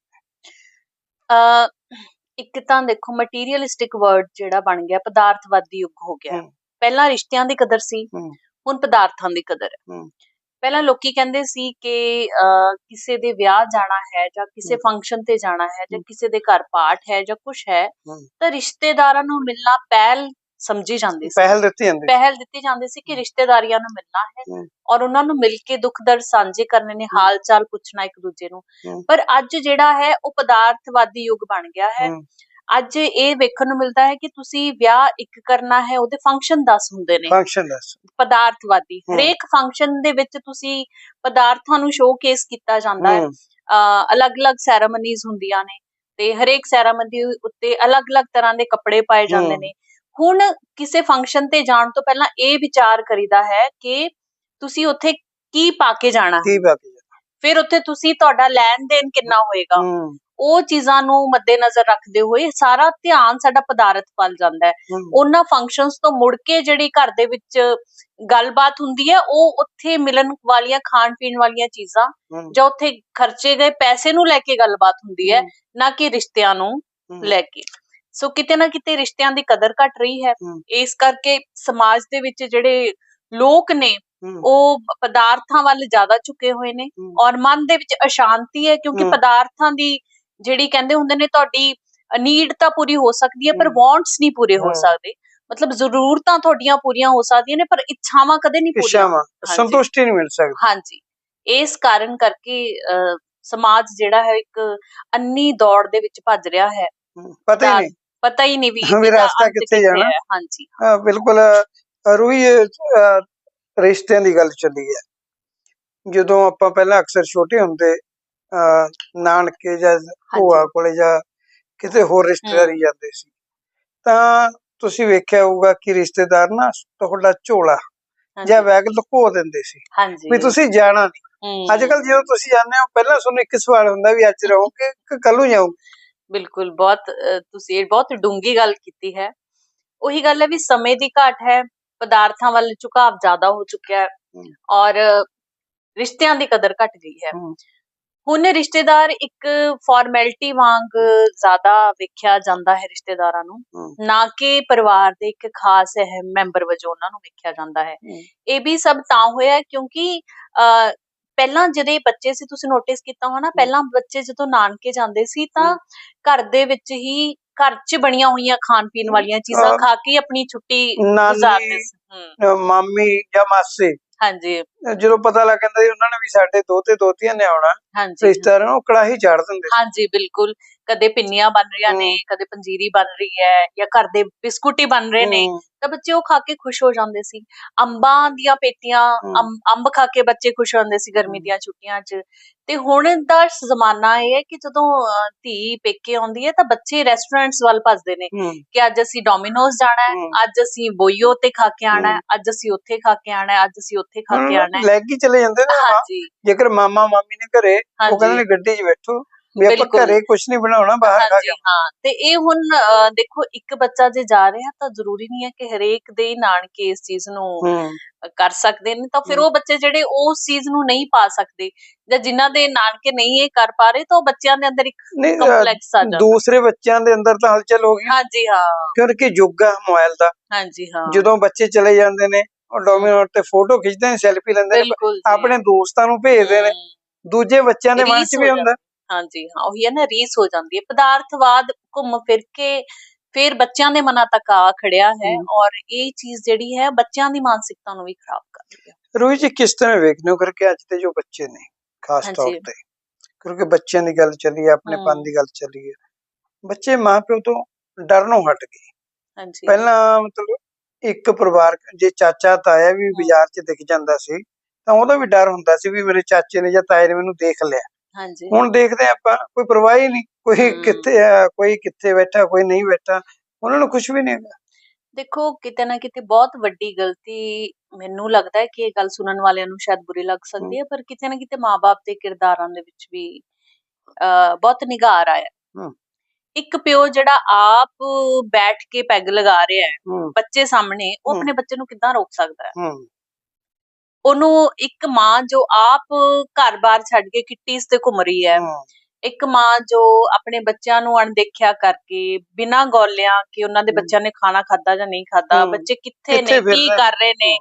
ਅ ਇੱਕ ਤਾਂ ਦੇਖੋ ਮਟੀਰੀਅਲਿਸਟਿਕ ਵਰਡ ਜਿਹੜਾ ਬਣ ਗਿਆ ਪਦਾਰਥਵਾਦੀ ਯੁੱਗ ਹੋ ਗਿਆ। ਪਹਿਲਾਂ ਰਿਸ਼ਤਿਆਂ ਦੀ ਕਦਰ ਸੀ। ਹੁਣ ਪਦਾਰਥਾਂ ਦੀ ਕਦਰ ਹੈ। ਪਹਿਲਾਂ ਲੋਕੀ ਕਹਿੰਦੇ ਸੀ ਕਿ ਕਿਸੇ ਦੇ ਵਿਆਹ ਜਾਣਾ ਹੈ ਜਾਂ ਕਿਸੇ। ਫੰਕਸ਼ਨ ਤੇ ਜਾਣਾ ਹੈ ਜਾਂ। ਕਿਸੇ ਦੇ ਘਰ ਪਾਠ ਹੈ ਜਾਂ ਕੁਝ ਹੈ। ਤਾਂ ਰਿਸ਼ਤੇਦਾਰਾਂ ਨੂੰ ਮਿਲਣਾ ਪਹਿਲ ਸਮਝੀ ਜਾਂਦੀ ਸੀ ਪਹਿਲ ਦਿੱਤੀ ਜਾਂਦੀ ਪਹਿਲ ਦਿੱਤੀ ਜਾਂਦੀ ਸੀ ਕਿ ਰਿਸ਼ਤੇਦਾਰੀਆਂ ਨੂੰ ਮਿਲਣਾ ਹੈ। ਔਰ ਉਹਨਾਂ ਨੂੰ ਮਿਲ ਕੇ ਦੁੱਖ ਦਰਦ ਸਾਂਝੇ ਕਰਨੇ ਨੇ। ਹਾਲ ਚਾਲ ਪੁੱਛਣਾ ਇੱਕ ਦੂਜੇ ਨੂੰ। ਪਰ ਅੱਜ ਜਿਹੜਾ ਹੈ ਉਹ ਪਦਾਰਥਵਾਦੀ ਯੁੱਗ ਬਣ ਗਿਆ ਹੈ। ਅੱਜ ਇਹ ਵੇਖਣ ਨੂੰ ਮਿਲਦਾ ਹੈ ਕਿ ਤੁਸੀਂ ਵਿਆਹ ਇੱਕ ਕਰਨਾ ਹੈ ਉਹਦੇ ਫੰਕਸ਼ਨ 10 ਹੁੰਦੇ ਨੇ ਫੰਕਸ਼ਨ ਦੱਸ ਪਦਾਰਥਵਾਦੀ ਹਮ। ਹਰੇਕ ਫੰਕਸ਼ਨ ਦੇ ਵਿੱਚ ਤੁਸੀਂ ਪਦਾਰਥਾਂ ਨੂੰ ਸ਼ੋਕੇਸ ਕੀਤਾ ਜਾਂਦਾ ਹੈ ਅਲੱਗ-ਅਲੱਗ ਸੈਰਾਮਨੀਜ਼ ਹੁੰਦੀਆਂ ਨੇ ਤੇ ਹਰੇਕ ਸੈਰਾਮਨੀ ਉੱਤੇ ਅਲੱਗ-ਅਲੱਗ ਤਰ੍ਹਾਂ ਦੇ ਕੱਪੜੇ ਪਾਏ ਜਾਂਦੇ। ਨੇ ਹੁਣ ਕਿਸੇ ਫੰਕਸ਼ਨ ਤੇ ਜਾਣ ਤੋਂ ਪਹਿਲਾਂ ਇਹ ਵਿਚਾਰ ਕਰੀਦਾ ਹੈ ਕਿ ਤੁਸੀਂ ਉੱਥੇ ਕੀ ਪਾ ਕੇ ਜਾਣਾ ਹੈ? ਕੀ ਬਾਕੀ ਫਿਰ ਉੱਥੇ ਤੁਸੀਂ ਤੁਹਾਡਾ ਲੈਣ ਦੇਣ ਕਿੰਨਾ ਹੋਏਗਾ? ਉਹ ਚੀਜ਼ਾਂ ਨੂੰ ਮੱਦੇਨਜ਼ਰ ਰੱਖਦੇ ਹੋਏ ਸਾਰਾ ਧਿਆਨ ਸਾਡਾ ਪਦਾਰਥ ਵੱਲ ਜਾਂਦਾ ਹੈ। ਉਹਨਾਂ ਫੰਕਸ਼ਨਸ ਤੋਂ ਮੁੜ ਕੇ ਜਿਹੜੀ ਘਰ ਦੇ ਵਿੱਚ ਗੱਲਬਾਤ ਹੁੰਦੀ ਹੈ ਉਹ ਉੱਥੇ ਮਿਲਣ ਵਾਲੀਆਂ ਖਾਣ ਪੀਣ ਵਾਲੀਆਂ ਚੀਜ਼ਾਂ ਜਾਂ ਉੱਥੇ ਖਰਚੇ ਗਏ ਪੈਸੇ ਨੂੰ ਲੈ ਕੇ ਗੱਲਬਾਤ ਹੁੰਦੀ ਹੈ। ਨਾ ਕਿ ਰਿਸ਼ਤਿਆਂ ਨੂੰ। ਲੈ ਕੇ। ਸੋ ਕਿਤੇ ਨਾ ਕਿਤੇ ਰਿਸ਼ਤਿਆਂ ਦੀ ਕਦਰ ਘਟ ਰਹੀ ਹੈ। ਇਸ ਕਰਕੇ ਸਮਾਜ ਦੇ ਵਿੱਚ ਜਿਹੜੇ ਲੋਕ ਨੇ ਉਹ ਪਦਾਰਥਾਂ ਵੱਲ ਜ਼ਿਆਦਾ ਝੁਕੇ ਹੋਏ ਨੇ। ਔਰ ਮਨ ਦੇ ਵਿੱਚ ਅਸ਼ਾਂਤੀ ਹੈ ਕਿਉਂਕਿ। ਪਦਾਰਥਾਂ ਦੀ ਜਿਹੜੀ ਕਹਿੰਦੇ ਹੁੰਦੇ ਨੇ ਤੁਹਾਡੀ ਨੀਡ ਤਾਂ ਪੂਰੀ ਹੋ ਸਕਦੀ ਹੈ ਪਰ। ਵਾਂਟਸ ਨਹੀਂ ਪੂਰੇ ਹੋ। ਸਕਦੇ ਮਤਲਬ ਜ਼ਰੂਰਤਾਂ ਤੁਹਾਡੀਆਂ ਪੂਰੀਆਂ ਹੋ ਸਕਦੀਆਂ ਨੇ ਪਰ ਇੱਛਾਵਾਂ ਕਦੇ ਨਹੀਂ ਪੂਰੀਆਂ। ਸੰਤੁਸ਼ਟੀ ਨਹੀਂ ਮਿਲ ਸਕਦੀ ਹਾਂਜੀ ਇਸ ਕਾਰਨ ਕਰਕੇ ਸਮਾਜ ਜਿਹੜਾ ਹੈ ਇੱਕ ਅੰਨੀ ਦੌੜ ਦੇ ਵਿੱਚ ਭੱਜ ਰਿਹਾ ਹੈ ਪਤਾ ਹੀ ਨਹੀਂ ਪਤਾ ਹੀ ਨਹੀਂ ਵੀ ਵੀ ਇਹਦਾ ਰਸਤਾ ਅੰਤ ਕਿੱਥੇ ਜਾਣਾ? ਹੈ ਹਾਂਜੀ ਹਾਂ, ਬਿਲਕੁਲ ਰੂਹੀ ਇਹ, ਰਿਸ਼ਤਿਆਂ ਦੀ ਗੱਲ ਚੱਲੀ ਹੈ। ਜਦੋਂ ਆਪਾਂ ਪਹਿਲਾਂ ਅਕਸਰ ਛੋਟੇ ਹੁੰਦੇ ਨਾਨਕੇ ਜਾਂ ਭੂਆ ਕੋਲੇ ਜਾਂ ਕਿਤੇ ਹੋਰ ਰਿਸ਼ਤੇਦਾਰੀ ਜਾਂਦੇ ਸੀ ਤਾਂ ਤੁਸੀਂ ਵੇਖਿਆ ਹੋਊਗਾ ਕਿ ਰਿਸ਼ਤੇਦਾਰ ਨਾ ਤੁਹਾਡਾ ਝੋਲਾ ਹਾਂਜੀ। ਜਾਂ ਬੈਗ ਲੁਕੋ ਦਿੰਦੇ ਸੀ ਹਾਂਜੀ। ਵੀ ਤੁਸੀਂ ਜਾਣਾ ਨਹੀਂ ਹਮ, ਅੱਜ ਕੱਲ ਜਦੋਂ ਤੁਸੀਂ ਜਾਂਦੇ ਹੋ ਪਹਿਲਾਂ ਤੁਹਾਨੂੰ ਇੱਕ ਸਵਾਲ ਹੁੰਦਾ ਵੀ ਅੱਜ ਰਹੋਗੇ ਕਿ ਕੱਲ ਨੂੰ ਜਾਓ ਬਿਲਕੁਲ ਬਹੁਤ ਤੁਸੀਂ ਇਹ ਬਹੁਤ ਡੂੰਗੀ ਗੱਲ ਕੀਤੀ ਹੈ ਉਹੀ ਗੱਲ ਹੈ ਵੀ ਸਮੇਂ ਦੀ ਘਾਟ ਹੈ ਪਦਾਰਥਾਂ ਵੱਲ ਝੁਕਾਵ ਜ਼ਿਆਦਾ ਹੋ ਚੁੱਕਿਆ ਹੈ। ਔਰ ਰਿਸ਼ਤਿਆਂ ਦੀ ਕਦਰ ਘਟ ਗਈ ਹੈ। ਹੁਣ ਰਿਸ਼ਤੇਦਾਰ ਇੱਕ ਫਾਰਮੈਲਿਟੀ ਵਾਂਗ ਜ਼ਿਆਦਾ ਵੇਖਿਆ ਜਾਂਦਾ ਹੈ ਰਿਸ਼ਤੇਦਾਰਾਂ ਨੂੰ। ਨਾ ਕਿ ਪਰਿਵਾਰ ਦੇ ਇੱਕ ਖਾਸ ਅਹਿਮ ਮੈਂਬਰ ਵਜੋਂ ਉਹਨਾਂ ਨੂੰ ਵੇਖਿਆ ਜਾਂਦਾ ਹੈ। ਇਹ ਵੀ ਸਭ ਤਾਂ ਹੋਇਆ ਕਿਉਂਕਿ ਪਹਿਲਾਂ ਜਿਹੜੇ ਬੱਚੇ ਸੀ ਤੁਸੀਂ ਨੋਟਿਸ ਕੀਤਾ ਹੋਣਾ ਪਹਿਲਾਂ ਬੱਚੇ ਜਦੋਂ ਨਾਨਕੇ ਜਾਂਦੇ ਸੀ ਤਾਂ ਘਰ ਦੇ ਵਿੱਚ ਹੀ ਘਰ 'ਚ ਬਣੀਆਂ ਹੋਈਆਂ ਖਾਣ ਪੀਣ ਵਾਲੀਆਂ ਚੀਜ਼ਾਂ ਖਾ ਕੇ ਆਪਣੀ ਛੁੱਟੀ ਗੁਜ਼ਾਰਦੇ ਸੀ। ਮਾਮੀ ਜਾਂ ਮਾਸੀ। ਹਾਂਜੀ। ਜਦੋਂ ਪਤਾ ਲੱਗ ਜਾਂਦਾ ਸੀ ਉਹਨਾਂ ਨੇ ਵੀ ਸਾਡੇ ਦੋਤੇ ਦੋਤੀਆਂ ਨੇ ਆਉਣਾ ਹਾਂਜੀ ਰਿਸ਼ਤੇਦਾਰਾਂ ਨੂੰ ਕੜਾਹੀ ਚਾੜ ਦਿੰਦੇ ਸੀ ਹਾਂਜੀ ਬਿਲਕੁਲ ਕਦੇ ਪਿੰਨੀਆਂ ਬਣ ਰਹੀਆਂ ਨੇ ਹਮ। ਕਦੇ ਪੰਜੀਰੀ ਬਣ ਰਹੀ ਹੈ ਜਾਂ ਘਰ ਦੇ ਬਿਸਕੁਟ ਹੀ ਬਣ ਰਹੇ ਨੇ ਤਾਂ ਬੱਚੇ ਉਹ ਖਾ ਕੇ ਖੁਸ਼ ਹੋ ਜਾਂਦੇ ਸੀ ਅੰਬਾਂ ਦੀਆਂ ਪੇਟੀਆਂ ਹਮ। ਅੰਬ ਅੰਬ ਖਾ ਕੇ ਬੱਚੇ ਖੁਸ਼ ਹੁੰਦੇ ਸੀ ਗਰਮੀ ਹਮ। ਦੀਆਂ ਛੁੱਟੀਆਂ 'ਚ ਤੇ ਹੁਣ ਦਾ ਜ਼ਮਾਨਾ ਇਹ ਹੈ ਕਿ ਜਦੋਂ ਅਹ, ਧੀ ਪੇਕੇ ਆਉਂਦੀ ਹੈ ਤਾਂ ਬੱਚੇ ਰੈਸਟੋਰੈਂਟਸ ਵੱਲ ਭੱਜਦੇ ਨੇ ਹਮ, ਕਿ ਅੱਜ ਅਸੀਂ ਡੋਮਿਨੋਜ਼ ਜਾਣਾ ਹੈ ਹਮ। ਅੱਜ ਅਸੀਂ ਬੋਈਓ ਤੇ ਖਾ ਕੇ ਆਣਾ ਹੈ। ਅੱਜ ਅਸੀਂ ਉੱਥੇ ਖਾ ਕੇ ਆਣਾ ਹੈ ਅੱਜ ਅਸੀਂ ਉੱਥੇ ਖਾ ਕੇ ਆਣਾ ਹੈ ਲੈ ਕੇ ਚਲੇ ਜਾਂਦੇ ਨੇ ਹਾਂਜੀ। ਜੇਕਰ ਮਾਮਾ ਮਾਮੀ ਨੇ ਘਰੇ ਉਹ ਕਹਿੰਦੇ ਨੇ ਗੱਡੀ 'ਚ ਬੈਠੋ। ਵੀ ਆਪਾਂ। ਘਰੇ ਕੁਝ ਨਹੀਂ ਬਣਾਉਣਾ ਬਾਹਰ ਖਾ ਹਾਂਜੀ ਕੇ। ਹਾਂ। ਤੇ ਇਹ ਹੁਣ ਦੇਖੋ ਇੱਕ ਬੱਚਾ ਜੇ ਜਾ ਰਿਹਾ ਤਾਂ ਜ਼ਰੂਰੀ ਨਹੀਂ ਹੈ ਕਿ ਹਰੇਕ ਦੇ ਹੀ ਨਾਨਕੇ ਇਸ ਚੀਜ਼ ਨੂੰ ਕਰ ਸਕਦੇ ਨੇ। ਤਾਂ ਫਿਰ। ਉਹ ਬੱਚੇ ਜਿਹੜੇ ਉਸ ਚੀਜ਼ ਨੂੰ ਨਹੀਂ ਪਾ ਸਕਦੇ। ਜਾਂ ਜਿਨ੍ਹਾਂ ਦੇ ਨਾਨਕੇ ਨਹੀਂ ਇਹ ਕਰ ਪਾ ਰਹੇ ਤਾਂ ਉਹ ਬੱਚਿਆਂ ਦੇ ਅੰਦਰ ਇੱਕ ਕੰਪਲੈਕਸ ਆ ਜਾਂਦਾ। ਦੂਸਰੇ ਬੱਚਿਆਂ ਦੇ ਅੰਦਰ ਤਾਂ ਹਲਚਲ ਹੋ ਗਈ। ਹਾਂਜੀ ਹਾਂ। ਕਿਉਂਕਿ ਯੁੱਗ ਆ ਮੋਬਾਈਲ ਦਾ। ਹਾਂਜੀ ਹਾਂ। ਜਦੋਂ ਬੱਚੇ ਚਲੇ ਜਾਂਦੇ ਨੇ ਉਹ ਤੇ ਫੋਟੋ ਖਿੱਚਦੇ ਨੇ ਸੈਲਫੀ ਲੈਂਦੇ ਨੇ ਬਿਲਕੁਲ ਜੀ। ਆਪਣੇ ਦੋਸਤਾਂ ਨੂੰ ਭੇਜਦੇ ਨੇ। ਹਮ, ਦੂਜੇ ਬੱਚਿਆਂ ਦੇ ਮਨ 'ਚ ਵੀ ਹੁੰਦਾ। ਹਾਂਜੀ ਹਾਂ ਉਹੀ ਹੈ ਨਾ ਰੀਸ ਹੋ ਜਾਂਦੀ ਹੈ। ਪਦਾਰਥਵਾਦ ਘੁੰਮ ਫਿਰ ਕੇ ਫਿਰ ਬੱਚਿਆਂ ਦੇ ਮਨਾਂ ਤੱਕ ਆ ਖੜਿਆ ਹੈ ਹਮ। ਔਰ ਇਹ ਚੀਜ਼ ਜਿਹੜੀ ਹੈ ਬੱਚਿਆਂ ਦੀ ਮਾਨਸਿਕਤਾ ਨੂੰ ਵੀ ਖਰਾਬ ਕਰ ਰਹੀ ਹੈ। ਰੋਹਿਤ ਜੀ ਕਿਸ ਤਰ੍ਹਾਂ ਵੇਖਦੇ ਹੋ? ਕਰਕੇ ਅੱਜ ਦੇ ਜੋ ਬੱਚੇ ਨੇ ਖਾਸ ਤੌਰ ਹਾਂਜੀ। ਤੇ ਕਿਉਂਕਿ ਬੱਚਿਆਂ ਦੀ ਗੱਲ ਚੱਲੀ ਹੈ ਆਪਣੇ ਪਨ ਹਮ। ਦੀ ਗੱਲ ਚੱਲੀ ਹੈ। ਬੱਚੇ ਮਾਪਿਓ ਤੋਂ ਡਰਨੋਂ ਹਟ ਗਏ। ਹਾਂਜੀ। ਪਹਿਲਾਂ ਮਤਲਬ ਇੱਕ ਪਰਿਵਾਰ ਜੇ ਚਾਚਾ ਤਾਇਆ ਵੀ ਬਾਜ਼ਾਰ 'ਚ ਦਿਖ ਜਾਂਦਾ ਸੀ ਤਾਂ ਉਹਦਾ ਵੀ ਡਰ ਹੁੰਦਾ ਸੀ ਵੀ ਮੇਰੇ ਚਾਚੇ ਨੇ ਜਾਂ ਤਾਏ ਨੇ ਮੈਨੂੰ ਦੇਖ ਲਿਆ। ਹਾਂਜੀ। ਹੁਣ ਦੇਖਦੇ ਆਪਾਂ ਕੋਈ ਪਰਵਾਹ ਹੀ ਨਹੀਂ ਕੋਈ। ਕਿੱਥੇ ਆ ਕੋਈ ਕਿੱਥੇ ਬੈਠਾ ਕੋਈ ਨਹੀਂ ਬੈਠਾ ਉਹਨਾਂ ਨੂੰ ਕੁਝ ਵੀ ਨਹੀਂ ਹੈਗਾ। ਦੇਖੋ ਕਿਤੇ ਨਾ ਕਿਤੇ ਬਹੁਤ ਵੱਡੀ ਗਲਤੀ ਮੈਨੂੰ ਲੱਗਦਾ ਹੈ ਕਿ ਇਹ ਗੱਲ ਸੁਣਨ ਵਾਲਿਆਂ ਨੂੰ ਸ਼ਾਇਦ ਬੁਰੀ ਲੱਗ ਸਕਦੀ ਹੈ। ਪਰ ਕਿਤੇ ਨਾ ਕਿਤੇ ਮਾਪੇ ਦੇ ਕਿਰਦਾਰਾਂ ਦੇ ਵਿੱਚ ਵੀ ਬਹੁਤ ਨਿਗਾਰ ਆਇਆ। ਇੱਕ ਪਿਓ ਜਿਹੜਾ ਆਪ ਬੈਠ ਕੇ ਪੈਗ ਲਗਾ ਰਿਹਾ ਹੈ ਬੱਚੇ ਸਾਹਮਣੇ ਉਹ। ਆਪਣੇ ਬੱਚੇ ਨੂੰ ਕਿੱਦਾਂ ਰੋਕ ਸਕਦਾ ਹੈ ਉਹਨੂੰ ਇੱਕ ਮਾਂ ਜੋ ਆਪ ਘਰ-ਬਾਰ ਛੱਡ ਕੇ ਕਿੱਟੀਜ਼ ਤੇ ਘੁੰਮ ਰਹੀ ਹੈ ਇੱਕ ਮਾਂ ਜੋ ਆਪਣੇ ਬੱਚਿਆਂ ਨੂੰ ਅਣਦੇਖਿਆ ਕਰਕੇ ਬਿਨਾਂ ਗੌਲਿਆਂ ਕਿ ਉਹਨਾਂ ਦੇ। ਬੱਚਿਆਂ ਨੇ ਖਾਣਾ ਖਾਦਾ ਜਾਂ ਨਹੀਂ ਖਾਦਾ। ਬੱਚੇ ਕਿੱਥੇ ਨੇ ਕੀ ਕਰ ਰਹੇ ਨੇ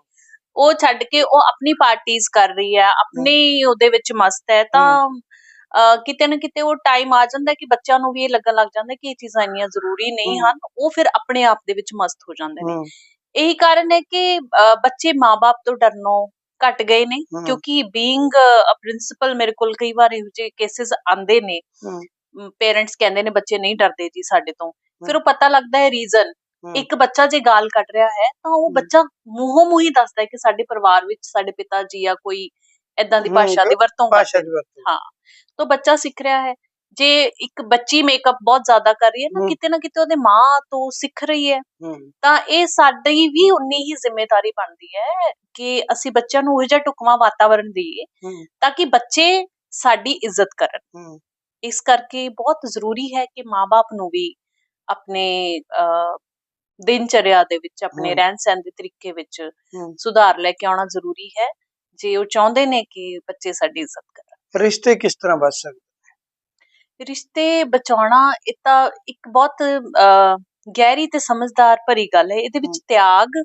ਉਹ ਛੱਡ ਕੇ ਉਹ ਆਪਣੀ ਪਾਰਟੀਆਂ ਕਰ ਰਹੀ ਹੈ ਆਪਣੀ ਉਹਦੇ ਵਿੱਚ ਮਸਤ ਹੈ ਤਾਂ ਕਿਤੇ ਨਾ ਕਿਤੇ ਉਹ ਟਾਈਮ ਆ ਜਾਂਦਾ ਕਿ ਬੱਚਿਆਂ ਨੂੰ ਵੀ ਇਹ ਲੱਗਣ ਲੱਗ ਜਾਂਦਾ ਕਿ ਇਹ ਚੀਜ਼ਾਂ ਇੰਨੀਆਂ ਜ਼ਰੂਰੀ ਨਹੀਂ। ਹਨ ਉਹ ਫਿਰ ਆਪਣੇ ਆਪ ਦੇ ਵਿੱਚ ਮਸਤ ਹੋ ਜਾਂਦੇ ਨੇ ਇਹੀ ਕਾਰਨ ਹੈ ਕਿ ਬੱਚੇ ਮਾਪੇ ਤੋਂ ਡਰਨੋਂ ਘਟ ਗਏ ਨੇ। ਕਿਉਂਕਿ ਬੀਇੰਗ ਅ ਪ੍ਰਿੰਸੀਪਲ ਮੇਰੇ ਕੋਲ ਕਈ ਵਾਰ ਇਹੋ ਜਿਹੇ ਕੇਸਿਸ ਆਉਂਦੇ ਨੇ ਪੇਰੈਂਟਸ ਕਹਿੰਦੇ ਨੇ ਬੱਚੇ ਨਹੀਂ ਡਰਦੇ ਜੀ ਸਾਡੇ ਤੋਂ ਫਿਰ ਉਹ ਪਤਾ ਲੱਗਦਾ ਹੈ ਰੀਜ਼ਨ। ਇੱਕ ਬੱਚਾ ਜੇ ਗਾਲ ਕੱਢ ਰਿਹਾ ਹੈ ਤਾਂ ਉਹ। ਬੱਚਾ ਮੂੰਹੋਂ ਮੂੰਹ ਹੀ ਦੱਸਦਾ ਹੈ ਕਿ ਸਾਡੇ ਪਰਿਵਾਰ ਵਿੱਚ ਸਾਡੇ ਪਿਤਾ ਜੀ ਜਾਂ ਕੋਈ ਐਦਾਂ ਦੀ ਭਾਸ਼ਾ ਦੀ ਵਰਤੋਂ ਭਾਸ਼ਾ ਕਰਦੇ ਦੀ ਵਰਤੋਂ। ਹਾਂ ਤਾਂ ਬੱਚਾ ਸਿੱਖ ਰਿਹਾ ਹੈ। ਜੇ ਇੱਕ ਬੱਚੀ ਮੇਕਅਪ ਬਹੁਤ ਜ਼ਿਆਦਾ ਕਰ ਰਹੀ ਹੈ ਨਾ। ਕਿਤੇ ਨਾ ਕਿਤੇ ਉਹਦੇ ਮਾਂ ਤੋਂ ਸਿੱਖ ਰਹੀ ਹੈ ਤਾਂ ਇਹ ਸਾਡੀ ਵੀ ਉਨੀ ਹੀ ਜ਼ਿੰਮੇਵਾਰੀ ਬਣਦੀ ਹੈ ਕਿ ਅਸੀਂ ਬੱਚਿਆਂ ਨੂੰ ਉਹ ਜਿਹਾ ਢੁਕਵਾਂ ਵਾਤਾਵਰਣ ਦੇਈਏ ਤਾਂ ਕਿ ਬੱਚੇ ਸਾਡੀ ਇੱਜ਼ਤ ਕਰਨ। ਇਸ ਕਰਕੇ ਬਹੁਤ ਜ਼ਰੂਰੀ ਹੈ ਕਿ ਮਾਪੇ ਨੂੰ ਵੀ ਆਪਣੇ ਦਿਨਚਰਿਆ ਦੇ ਵਿੱਚ ਆਪਣੇ। ਰਹਿਣ ਸਹਿਣ ਦੇ ਤਰੀਕੇ ਵਿੱਚ ਸੁਧਾਰ ਲੈ ਕੇ ਆਉਣਾ ਜ਼ਰੂਰੀ ਹੈ। ਜੇ ਉਹ ਚਾਹੁੰਦੇ ਨੇ ਕਿ ਬੱਚੇ ਸਾਡੀ ਇੱਜ਼ਤ ਕਰਨ। ਰਿਸ਼ਤੇ ਕਿਸ ਤਰ੍ਹਾਂ ਬਚ ਸਕਦੇ ਰਿਸ਼ਤੇ ਬਚਾਉਣਾ ਇਹ ਤਾਂ ਇੱਕ ਬਹੁਤ ਗਹਿਰੀ ਤੇ ਸਮਝਦਾਰ ਭਰੀ ਗੱਲ ਹੈ। ਇਹਦੇ ਵਿੱਚ ਤਿਆਗ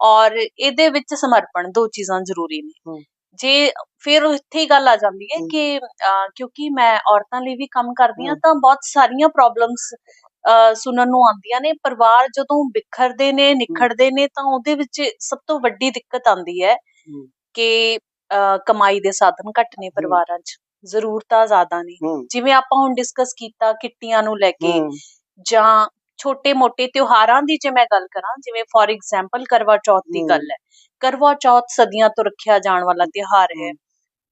ਔਰ ਇਹਦੇ ਵਿੱਚ ਸਮਰਪਣ ਦੋ ਚੀਜ਼ਾਂ ਜ਼ਰੂਰੀ ਨੇ। ਜੇ ਫਿਰ ਇੱਥੇ ਹੀ ਗੱਲ ਆ ਜਾਂਦੀ ਹੈ। ਕਿ ਕਿਉਂਕਿ ਮੈਂ ਔਰਤਾਂ ਲਈ ਵੀ ਕੰਮ ਕਰਦੀ ਹਾਂ। ਤਾਂ ਬਹੁਤ ਸਾਰੀਆਂ ਪ੍ਰੋਬਲਮਸ ਸੁਣਨ ਨੂੰ ਆਉਂਦੀਆਂ ਨੇ। ਪਰਿਵਾਰ ਜਦੋਂ ਬਿਖਰਦੇ ਨੇ ਨਿਖੜਦੇ ਨੇ ਤਾਂ ਉਹਦੇ ਵਿੱਚ ਸਭ ਤੋਂ ਵੱਡੀ ਦਿੱਕਤ ਆਉਂਦੀ ਹੂੰ। ਕਿ ਕਮਾਈ ਦੇ ਸਾਧਨ ਘੱਟ ਨੇ ਪਰਿਵਾਰਾਂ 'ਚ ਜ਼ਰੂਰਤਾਂ ਜ਼ਿਆਦਾ ਨੇ। ਜਿਵੇਂ ਆਪਾਂ ਹੁਣ ਡਿਸਕਸ ਕੀਤਾ ਕਿੱਟੀਆਂ ਨੂੰ ਲੈ ਕੇ ਜਾਂ ਛੋਟੇ-ਮੋਟੇ ਤਿਉਹਾਰਾਂ ਦੀ ਜੇ ਮੈਂ ਗੱਲ ਕਰਾਂ ਜਿਵੇਂ ਫੋਰ ਐਗਜ਼ਾਮਪਲ ਕਰਵਾ ਚੌਥ ਦੀ। ਗੱਲ ਹੈ। ਕਰਵਾ ਚੌਥ ਸਦੀਆਂ ਤੋਂ ਰੱਖਿਆ ਜਾਣ ਵਾਲਾ ਤਿਉਹਾਰ ਹੈ।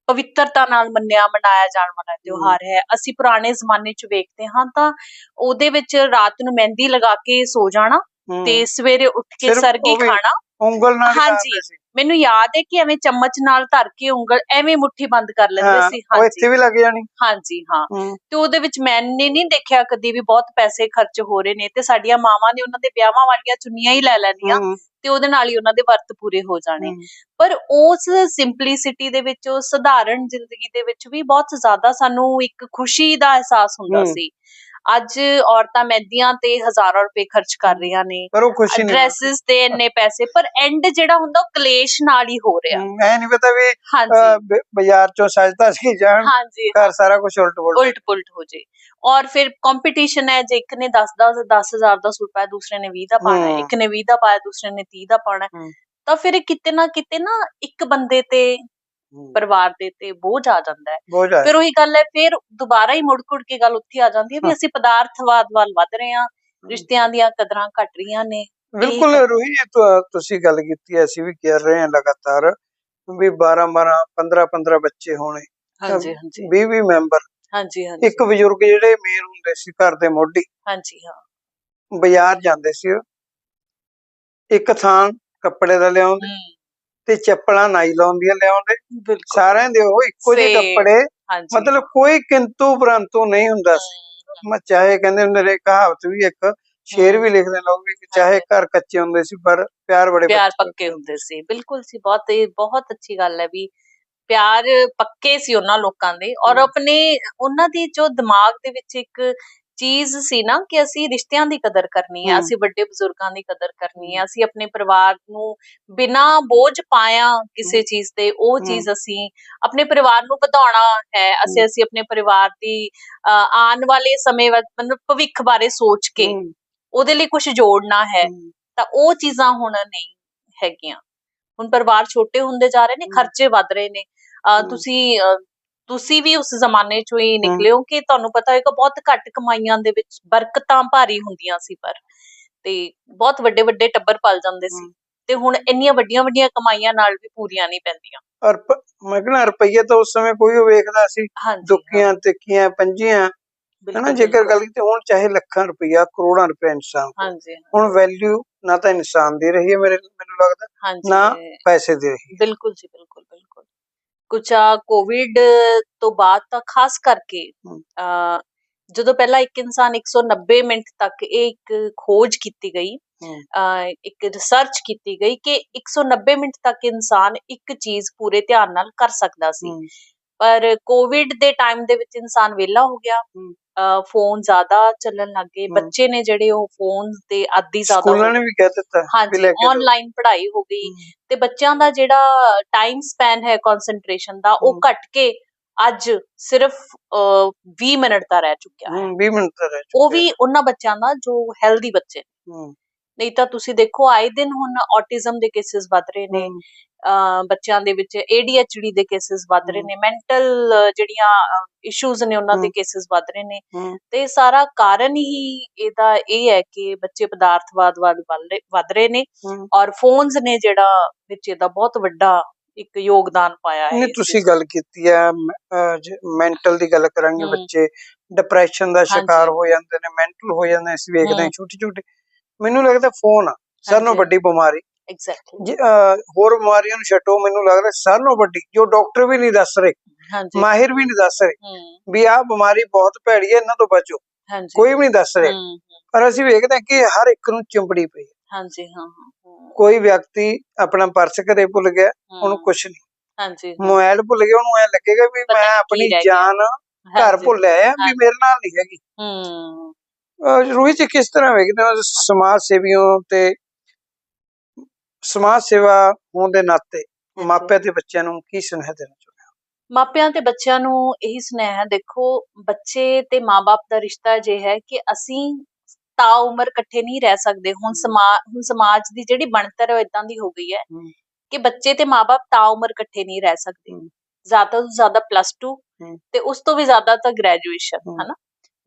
ਪਵਿੱਤਰਤਾ ਨਾਲ ਮੰਨਿਆ ਮਨਾਇਆ ਜਾਣ ਵਾਲਾ ਤਿਉਹਾਰ ਹੈ। ਅਸੀਂ ਪੁਰਾਣੇ ਜ਼ਮਾਨੇ 'ਚ ਵੇਖਦੇ ਹਾਂ ਤਾਂ ਉਹਦੇ ਵਿੱਚ ਰਾਤ ਨੂੰ ਮਹਿੰਦੀ ਲਗਾ ਕੇ ਸੋ ਜਾਣਾ। ਤੇ ਸਵੇਰੇ ਉੱਠ ਕੇ ਸਰਗੀ ਖਾਣਾ। ਉਂਗਲ ਨਾਲ ਹੀ ਹਾਂਜੀ। ਮੈਨੂੰ ਯਾਦ ਹੈ ਕਿ ਐਵੇਂ ਚਮਚ ਨਾਲ ਧਰ ਕੇ ਉਂਗਲ ਐਵੇਂ ਮੁੱਠੀ ਬੰਦ ਕਰ ਲੈਂਦੇ ਸੀ। ਉਹ ਹਾਂਜੀ। ਇੱਥੇ ਵੀ ਲੱਗ ਜਾਣੀ। ਹਾਂਜੀ ਹਾਂ। ਤੇ ਉਹਦੇ ਵਿੱਚ ਮੈਨੇ ਨਹੀਂ ਦੇਖਿਆ ਕਦੀ ਵੀ ਬਹੁਤ ਪੈਸੇ ਖਰਚ ਹੋ ਰਹੇ ਨੇ ਤੇ ਸਾਡੀਆਂ ਮਾਵਾਂ ਨੇ ਉਹਨਾਂ ਦੇ ਵਿਆਹਾਂ ਵਾਲੀਆਂ ਚੁੰਨੀਆਂ ਹੀ ਲੈ ਲੈਣੀਆਂ ਤੇ ਉਹਦੇ ਨਾਲ ਹੀ ਉਹਨਾਂ ਦੇ ਵਰਤ ਪੂਰੇ ਹੋ ਜਾਣੇ। ਪਰ ਉਸ ਸਿੰਪਲਿਸਿਟੀ ਦੇ ਵਿੱਚ ਉਸ ਸਧਾਰਨ ਜ਼ਿੰਦਗੀ ਦੇ ਵਿੱਚ ਵੀ ਬਹੁਤ ਜ਼ਿਆਦਾ ਸਾਨੂੰ ਇੱਕ ਖੁਸ਼ੀ ਦਾ ਅਹਿਸਾਸ ਹੁੰਦਾ। ਸੀ। ਅੱਜ ਔਰਤਾਂ ਮਹਿੰਦੀਆਂ ਤੇ ਹਜ਼ਾਰਾਂ ਰੁਪਏ ਖਰਚ ਕਰ ਰਹੀਆਂ ਨੇ। ਪਰ ਉਹ ਖੁਸ਼ੀ ਨਹੀਂ ਡਰੈਸਸ ਤੇ ਇੰਨੇ ਪੈਸੇ ਪਰ ਐਂਡ ਜਿਹੜਾ ਹੁੰਦਾ ਉਹ ਕਲੇਸ਼ ਨਾਲ ਹੀ ਹੋ ਰਿਹਾ। ਐ ਨਹੀਂ ਪਤਾ ਵੀ ਬਾਜ਼ਾਰ ਚੋਂ ਸਜਦਾ ਸੀ ਜਾਣ ਘਰ ਸਾਰਾ ਕੁਝ ਉਲਟ ਪੁਲਟ। ਉਲਟ ਪੁਲਟ ਹੋ ਜੇ। ਔਰ ਫਿਰ ਕੰਪੀਟੀਸ਼ਨ ਹੈ ਜੇ ਇੱਕ ਨੇ 10 10 10000 ਦਾ ਸੂਟ ਪਾਇਆ ਦੂਸਰੇ ਨੇ 20 ਦਾ ਹਮ। ਇੱਕ ਨੇ 20 ਦਾ ਪਾਇਆ ਦੂਸਰੇ ਨੇ 30 ਦਾ ਪਾਣਾ। ਤਾਂ ਫਿਰ ਕਿਤੇ ਨਾ ਕਿਤੇ ਨਾ ਇੱਕ ਬੰਦੇ ਤੇ ਪਰਿਵਾਰ ਦੇ ਤੇ ਬੋਝ ਆ ਜਾਂਦਾ ਹੈ। ਫਿਰ ਉਹੀ ਗੱਲ ਹੈ ਫਿਰ ਦੁਬਾਰਾ ਹੀ ਮੁੜ ਕੁੜ ਕੇ ਗੱਲ ਉੱਥੇ ਆ ਜਾਂਦੀ ਹੈ ਵੀ। ਅਸੀਂ ਪਦਾਰਥਵਾਦ ਵੱਲ ਵੱਧ ਰਹੇ ਹਾਂ ਰਿਸ਼ਤਿਆਂ ਦੀਆਂ ਕਦਰਾਂ ਘਟ ਰਹੀਆਂ ਨੇ। ਬਿਲਕੁਲ ਰੂਹੀ ਜੀ ਤੁਸੀਂ ਗੱਲ ਕੀਤੀ ਹੈ, ਅਸੀਂ ਵੀ ਕਰ ਰਹੇ ਹਾਂ ਲਗਾਤਾਰ ਵੀ 12 12 15 15 ਬੱਚੇ ਹੋਣੇ। ਹਾਂਜੀ ਹਾਂਜੀ। 20 20 ਮੈਂਬਰ। ਹਾਂਜੀ ਹਾਂਜੀ। ਇੱਕ ਬਜ਼ੁਰਗ ਜਿਹੜੇ ਮੇਨ ਹੁੰਦੇ ਸੀ ਘਰ ਦੇ ਮੋਢੀ। ਹਾਂਜੀ ਹਾਂ। ਬਾਜ਼ਾਰ ਜਾਂਦੇ ਸੀ। ਇੱਕ ਥਾਂ ਕੱਪੜੇ ਦਾ ਲਿਆਉਂਦੇ। ਤੇ ਚੱਪਲਾਂ ਨਾਈਲੋਨ ਦੀਆਂ ਲਿਆਉਂਦੇ। ਬਿਲਕੁਲ। ਸਾਰਿਆਂ ਦੇ ਉਹ ਇੱਕੋ ਜਿਹੇ Same, ਕੱਪੜੇ। ਹਾਂਜੀ। ਮਤਲਬ ਕੋਈ ਕਿੰਤੂ ਪਰੰਤੂ ਨਹੀਂ ਹੁੰਦਾ। ਸੀ ਮੈਂ ਚਾਹੇ ਕਹਿੰਦੇ ਹੁੰਦੇ ਨੇ ਕਹਾਵਤ ਵੀ ਇੱਕ ਸ਼ੇਰ ਵੀ ਲਿਖਦੇ ਲੋਕ ਵੀ ਕਿ ਚਾਹੇ ਘਰ ਕੱਚੇ ਹੁੰਦੇ ਸੀ ਪਰ ਪਿਆਰ ਬੜੇ ਪਿਆਰ ਪੱਕੇ ਹੁੰਦੇ ਸੀ। ਬਿਲਕੁਲ ਸੀ ਬਹੁਤ ਇਹ ਬਹੁਤ ਅੱਛੀ ਗੱਲ ਹੈ ਵੀ ਪਿਆਰ ਪੱਕੇ ਸੀ ਉਹਨਾਂ ਲੋਕਾਂ ਦੇ ਔਰ। ਆਪਣੇ ਉਹਨਾਂ ਦੀ ਜੋ ਦਿਮਾਗ ਦੇ ਵਿੱਚ ਇੱਕ ਚੀਜ਼ ਸੀ ਨਾ ਕਿ ਅਸੀਂ ਰਿਸ਼ਤਿਆਂ ਦੀ ਕਦਰ ਕਰਨੀ ਹੈ। ਅਸੀਂ ਵੱਡੇ ਬਜ਼ੁਰਗਾਂ ਦੀ ਕਦਰ ਕਰਨੀ ਹੈ ਅਸੀਂ ਆਪਣੇ ਪਰਿਵਾਰ ਨੂੰ ਬਿਨਾਂ ਬੋਝ ਪਾਇਆ ਕਿਸੇ ਚੀਜ਼ ਤੇ ਉਹ। ਚੀਜ਼ ਅਸੀਂ ਆਪਣੇ ਪਰਿਵਾਰ ਨੂੰ ਵਧਾਉਣਾ ਹੈ ਅਸੀਂ। ਅਸੀਂ ਆਪਣੇ ਪਰਿਵਾਰ ਦੀ ਆਉਣ ਵਾਲੇ ਸਮੇਂ ਵਿੱਚ ਮਤਲਬ ਭਵਿੱਖ ਬਾਰੇ ਸੋਚ ਕੇ ਉਹਦੇ ਲਈ ਕੁਝ ਜੋੜਨਾ ਹੈ ਤਾਂ ਉਹ ਚੀਜ਼ਾਂ ਹੁਣ ਨਹੀਂ ਹੈਗੀਆਂ ਹੁਣ ਪਰਿਵਾਰ ਛੋਟੇ ਹੁੰਦੇ ਜਾ ਰਹੇ ਨੇ। ਖਰਚੇ ਵੱਧ ਰਹੇ ਨੇ। ਤੁਸੀਂ ਤੁਸੀਂ ਵੀ ਉਸ ਜ਼ਮਾਨੇ ਚੋਂ ਹੀ ਨਿਕਲੇ ਹੋ ਕਿ ਤੁਹਾਨੂੰ ਪਤਾ ਹੋਏਗਾ ਬਹੁਤ ਘੱਟ ਕਮਾਈਆਂ ਦੇ ਵਿੱਚ ਬਰਕਤਾਂ ਭਾਰੀ ਹੁੰਦੀਆਂ ਸੀ ਪਰ ਤੇ ਬਹੁਤ ਵੱਡੇ ਵੱਡੇ ਟੱਬਰ ਪਲ ਜਾਂਦੇ ਸੀ। ਤੇ ਹੁਣ ਇੰਨੀਆਂ ਵੱਡੀਆਂ ਵੱਡੀਆਂ ਕਮਾਈਆਂ ਨਾਲ ਵੀ ਪੂਰੀਆਂ ਨਹੀਂ ਪੈਂਦੀਆਂ। ਔਰ ਮੈਂ ਕਹਿੰਦਾ ਰੁਪਈਏ ਤਾਂ ਉਸ ਸਮੇਂ ਕੋਈ ਉਹ ਵੇਖਦਾ ਸੀ ਦੁੱਕੀਆਂ ਤਿੱਕੀਆਂ ਪੰਜੀਆਂ ਹਨਾ ਜੇਕਰ। ਗੱਲ ਕੀਤੀ ਹੁਣ ਚਾਹੇ ਲੱਖਾਂ ਰੁਪਈਆ ਕਰੋੜਾਂ ਰੁਪਏ ਇਨਸਾਨ। ਹਾਂਜੀ ਹੁਣ ਵੈਲਿਊ ਨਾ ਤਾਂ ਇਨਸਾਨ ਦੀ ਰਹੀ ਹੈ ਮੇਰੇ ਮੈਨੂੰ ਲੱਗਦਾ ਨਾ ਪੈਸੇ ਦੀ ਰਹੀ ਬਿਲਕੁਲ ਜੀ ਬਿਲਕੁਲ ਬਿਲਕੁਲ। ਕੁਛ ਆ ਕੋਵਿਡ ਤੋਂ ਬਾਅਦ ਤਾਂ ਖਾਸ ਕਰਕੇ। ਅ ਜਦੋਂ ਪਹਿਲਾਂ ਇੱਕ ਇਨਸਾਨ 190 ਮਿੰਟ ਤੱਕ ਇਹ ਇੱਕ ਖੋਜ ਕੀਤੀ ਗਈ। ਅ ਇੱਕ ਰਿਸਰਚ ਕੀਤੀ ਗਈ ਕਿ 190 ਮਿੰਟ ਤੱਕ ਇਨਸਾਨ ਇੱਕ ਚੀਜ਼ ਪੂਰੇ ਧਿਆਨ ਨਾਲ ਕਰ ਸਕਦਾ ਸੀ ਪਰ ਕੋਵਿਡ ਦੇ ਟਾਈਮ ਦੇ ਵਿੱਚ ਇਨਸਾਨ ਵਿਹਲਾ ਹੋ ਗਿਆ। ਫੋਨ ਜ਼ਿਆਦਾ ਚੱਲਣ ਲੱਗ ਗਏ। ਬੱਚੇ ਨੇ ਜਿਹੜੇ ਉਹ ਫੋਨ ਦੇ ਆਦੀ ਜ਼ਿਆਦਾ ਸਕੂਲਾਂ ਨੇ ਵੀ ਕਹਿ ਦਿੱਤਾ ਹਾਂਜੀ। ਆਨਲਾਈਨ ਪੜ੍ਹਾਈ ਹੋ ਗਈ। ਤੇ ਬੱਚਿਆਂ ਦਾ ਜਿਹੜਾ ਟਾਈਮ ਸਪੈਨ ਹੈ ਕਨਸੈਂਟਰੇਸ਼ਨ ਦਾ ਉਹ। ਘਟ ਕੇ ਅੱਜ ਸਿਰਫ 20 ਮਿੰਟ ਦਾ ਰਹਿ ਚੁੱਕਿਆ ਹੈ। ਹਮ, 20 ਮਿੰਟ ਤਾਂ ਰਹਿ ਉਹ ਚੁੱਕੇ ਵੀ ਉਹਨਾਂ ਬੱਚਿਆਂ ਦਾ ਜੋ ਹੈਲਦੀ ਬੱਚੇ ਨਹੀਂ ਤਾਂ ਤੁਸੀਂ ਦੇਖੋ ਆਏ ਦਿਨ ਹੁਣ ਆਟਿਜ਼ਮ ਦੇ ਕੇਸਿਸ ਵੱਧ ਰਹੇ ਨੇ। ਬੱਚਿਆਂ ਦੇ ਵਿੱਚ ADHD ਦੇ ਕੇਸਿਸ ਵੱਧ ਰਹੇ। ਨੇ ਮੈਂਟਲ ਜਿਹੜੀਆਂ ਇਸ਼ੂਜ਼ ਨੇ ਉਹਨਾਂ ਦੇ। ਕੇਸਿਸ ਵੱਧ ਰਹੇ ਨੇ ਤੇ ਸਾਰਾ ਕਾਰਨ ਹੀ ਇਹਦਾ ਇਹ ਹੈ ਕਿ ਬੱਚੇ ਪਦਾਰਥਵਾਦ ਵੱਲ ਵੱਧ ਰਹੇ ਨੇ। ਔਰ ਫੋਨਸ ਨੇ ਜਿਹੜਾ ਵਿੱਚ ਇਹਦਾ ਬਹੁਤ ਵੱਡਾ ਇੱਕ ਯੋਗਦਾਨ ਪਾਇਆ ਹੈ ਨਹੀਂ ਤੁਸੀਂ ਗੱਲ ਕੀਤੀ ਹੈ ਮੈਂਟਲ ਦੀ ਗੱਲ ਕਰਾਂਗੇ। ਬੱਚੇ ਡਿਪਰੈਸ਼ਨ ਦਾ ਸ਼ਿਕਾਰ। ਹੋ ਜਾਂਦੇ ਨੇ ਮੈਂਟਲ ਹੋ ਜਾਂਦੇ ਨੇ ਅਸੀਂ ਵੇਖਦੇ ਹਾਂ। ਛੋਟੇ ਛੋਟੇ ਮੈਨੂੰ ਲੱਗਦਾ ਫੋਨ ਆ। ਵੱਡੀ ਬਿਮਾਰੀ ਐਗਜ਼ੈਕਟਲੀ ਹੋਰ ਬਿਮਾਰੀਆਂ ਨੂੰ ਛੱਡੋ ਮੈਨੂੰ ਲੱਗਦਾ ਸਾਰਿਆਂ ਨਾਲੋਂ ਵੱਡੀ ਜੋ ਡਾਕਟਰ ਵੀ ਨਹੀਂ ਦੱਸ ਰਹੇ ਹਾਂਜੀ। ਮਾਹਿਰ ਵੀ ਨਹੀਂ ਦੱਸ ਰਹੇ ਵੀ ਆਹ ਬਿਮਾਰੀ ਬਹੁਤ ਭੈੜੀ ਹੈ ਇਹਨਾਂ ਤੋਂ ਬਚੋ। ਹਾਂਜੀ। ਕੋਈ ਵੀ ਨਹੀਂ ਦੱਸ ਰਿਹਾ। ਪਰ ਅਸੀਂ ਵੇਖਦੇ ਹਾਂ ਕਿ ਹਰ ਇੱਕ ਨੂੰ ਚਿੰਬੜੀ ਪਈ ਹੈ। ਹਾਂਜੀ ਹਾਂ ਹਾਂ, ਕੋਈ ਵਿਅਕਤੀ ਆਪਣਾ ਪਰਸ ਘਰੇ ਭੁੱਲ ਗਿਆ ਉਹਨੂੰ ਕੁਛ ਨਹੀਂ। ਹਾਂਜੀ ਹਾਂ, ਮੋਬਾਈਲ ਭੁੱਲ ਗਿਆ ਉਹਨੂੰ ਐ ਲੱਗੇਗਾ ਵੀ ਮੈਂ ਆਪਣੀ। ਜਾਨ ਘਰ ਭੁੱਲ ਆਇਆ ਵੀ। ਮੇਰੇ ਨਾਲ ਨਹੀਂ ਹੈਗੀ। ਹਮ ਅਹ ਰੂਹੀ ਚ ਕਿਸ ਤਰ੍ਹਾਂ ਵੇਖਦੇ ਹੋ? ਸਮਾਜ ਸੇਵੀਆਂ ਤੇ ਸਮਾਜ ਸੇਵਾ ਹੋਣ ਦੇ ਨਾਤੇ। ਮਾਪਿਆਂ ਤੇ ਬੱਚਿਆਂ ਨੂੰ ਕੀ ਸੁਨੇਹਾ ਦੇਣਾ ਚਾਹੁੰਦੇ ਮਾਪਿਆਂ ਤੇ ਬੱਚਿਆਂ ਨੂੰ ਇਹੀ ਸੁਨੇਹਾ ਹੈ ਦੇਖੋ ਬੱਚੇ ਤੇ ਮਾਪੇ ਦਾ ਰਿਸ਼ਤਾ ਜੇ ਹੈ ਕਿ ਅਸੀਂ ਤਾ ਉਮਰ ਇਕੱਠੇ ਨਹੀਂ ਰਹਿ ਸਕਦੇ ਹੁਣ ਸਮਾਜ ਹੁਣ ਸਮਾਜ ਦੀ ਜਿਹੜੀ ਬਣਤਰ ਹੈ ਇਦਾਂ ਦੀ ਹੋ ਗਈ ਹੈ। ਕਿ ਬੱਚੇ ਤੇ ਮਾਪੇ ਤਾ ਉਮਰ ਇਕੱਠੇ ਨਹੀਂ ਰਹਿ ਸਕਦੇ। ਜ਼ਿਆਦਾ ਤੋਂ ਜ਼ਿਆਦਾ ਪਲੱਸ 2 ਹਮ। ਤੇ ਉਸ ਤੋਂ ਵੀ ਜ਼ਿਆਦਾ ਤਾਂ ਗ੍ਰੈਜੂਏਸ਼ਨ। ਹਨਾ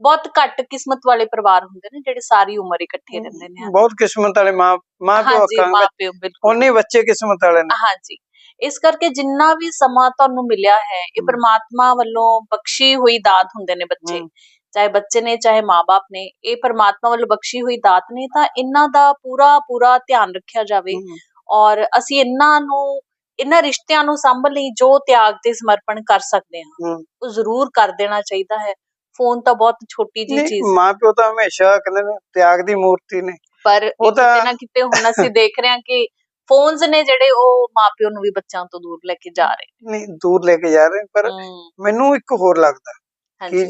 ਬਹੁਤ ਘੱਟ ਕਿਸਮਤ ਵਾਲੇ ਪਰਿਵਾਰ ਹੁੰਦੇ ਨੇ ਜਿਹੜੇ ਸਾਰੀ ਉਮਰ ਇਕੱਠੇ ਰਹਿੰਦੇ ਨੇ। ਬਹੁਤ ਕਿਸਮਤ ਵਾਲੇ ਮਾਂ ਮਾਂ ਪਿਓ ਆਖਾਂਗੇ। ਉਹਨੇ ਬੱਚੇ ਕਿਸਮਤ ਵਾਲੇ ਨੇ। ਹਾਂਜੀ। ਇਸ ਕਰਕੇ ਜਿੰਨਾ ਵੀ ਸਮਾਂ ਤੁਹਾਨੂੰ ਮਿਲਿਆ ਹੈ ਇਹ। ਪ੍ਰਮਾਤਮਾ ਵੱਲੋਂ ਬਖਸ਼ੀ ਹੋਈ ਦਾਤ ਹੁੰਦੇ ਨੇ ਬੱਚੇ। ਚਾਹੇ ਬੱਚੇ ਨੇ ਚਾਹੇ ਮਾਪੇ ਨੇ ਇਹ ਪਰਮਾਤਮਾ ਵੱਲੋਂ ਬਖਸ਼ੀ ਹੋਈ ਦਾਤ ਨੇ ਤਾਂ ਇਹਨਾਂ ਦਾ ਪੂਰਾ ਪੂਰਾ ਧਿਆਨ ਰੱਖਿਆ ਜਾਵੇ। ਔਰ ਅਸੀਂ ਇਹਨਾਂ ਨੂੰ ਇਹਨਾਂ ਰਿਸ਼ਤਿਆਂ ਨੂੰ ਸੰਭਲ ਲਈ ਜੋ ਤਿਆਗ ਤੇ ਸਮਰਪਣ ਕਰ ਸਕਦੇ ਹਾਂ। ਉਹ ਜ਼ਰੂਰ ਕਰ ਦੇਣਾ ਚਾਹੀਦਾ ਹੈ। ਫੋਨ ਤਾਂ ਬਹੁਤ ਛੋਟੀ ਜੀ ਨਹੀਂ ਚੀਜ਼। ਮਾਂ ਪਿਓ ਤਾਂ ਹਮੇਸ਼ਾ ਕਹਿੰਦੇ ਨੇ ਤਿਆਗ ਦੀ ਮੂਰਤੀ ਨੇ। ਪਰ ਇਹ ਉਹ ਤਾਂ- ਕਿਤੇ ਨਾ ਕਿਤੇ ਹੁਣ ਅਸੀਂ ਦੇਖ ਰਹੇ ਹਾਂ ਕਿ ਫੋਨਸ ਨੇ ਜਿਹੜੇ ਉਹ ਮਾਪਿਓ ਨੂੰ ਵੀ ਬੱਚਿਆਂ ਤੋਂ ਦੂਰ ਲੈ ਕੇ ਜਾ ਰਹੇ ਨਹੀਂ ਦੂਰ ਲੈ ਕੇ ਜਾ ਰਹੇ ਪਰ ਮੈਨੂੰ ਇੱਕ ਹੋਰ ਲੱਗਦਾ ਕਿ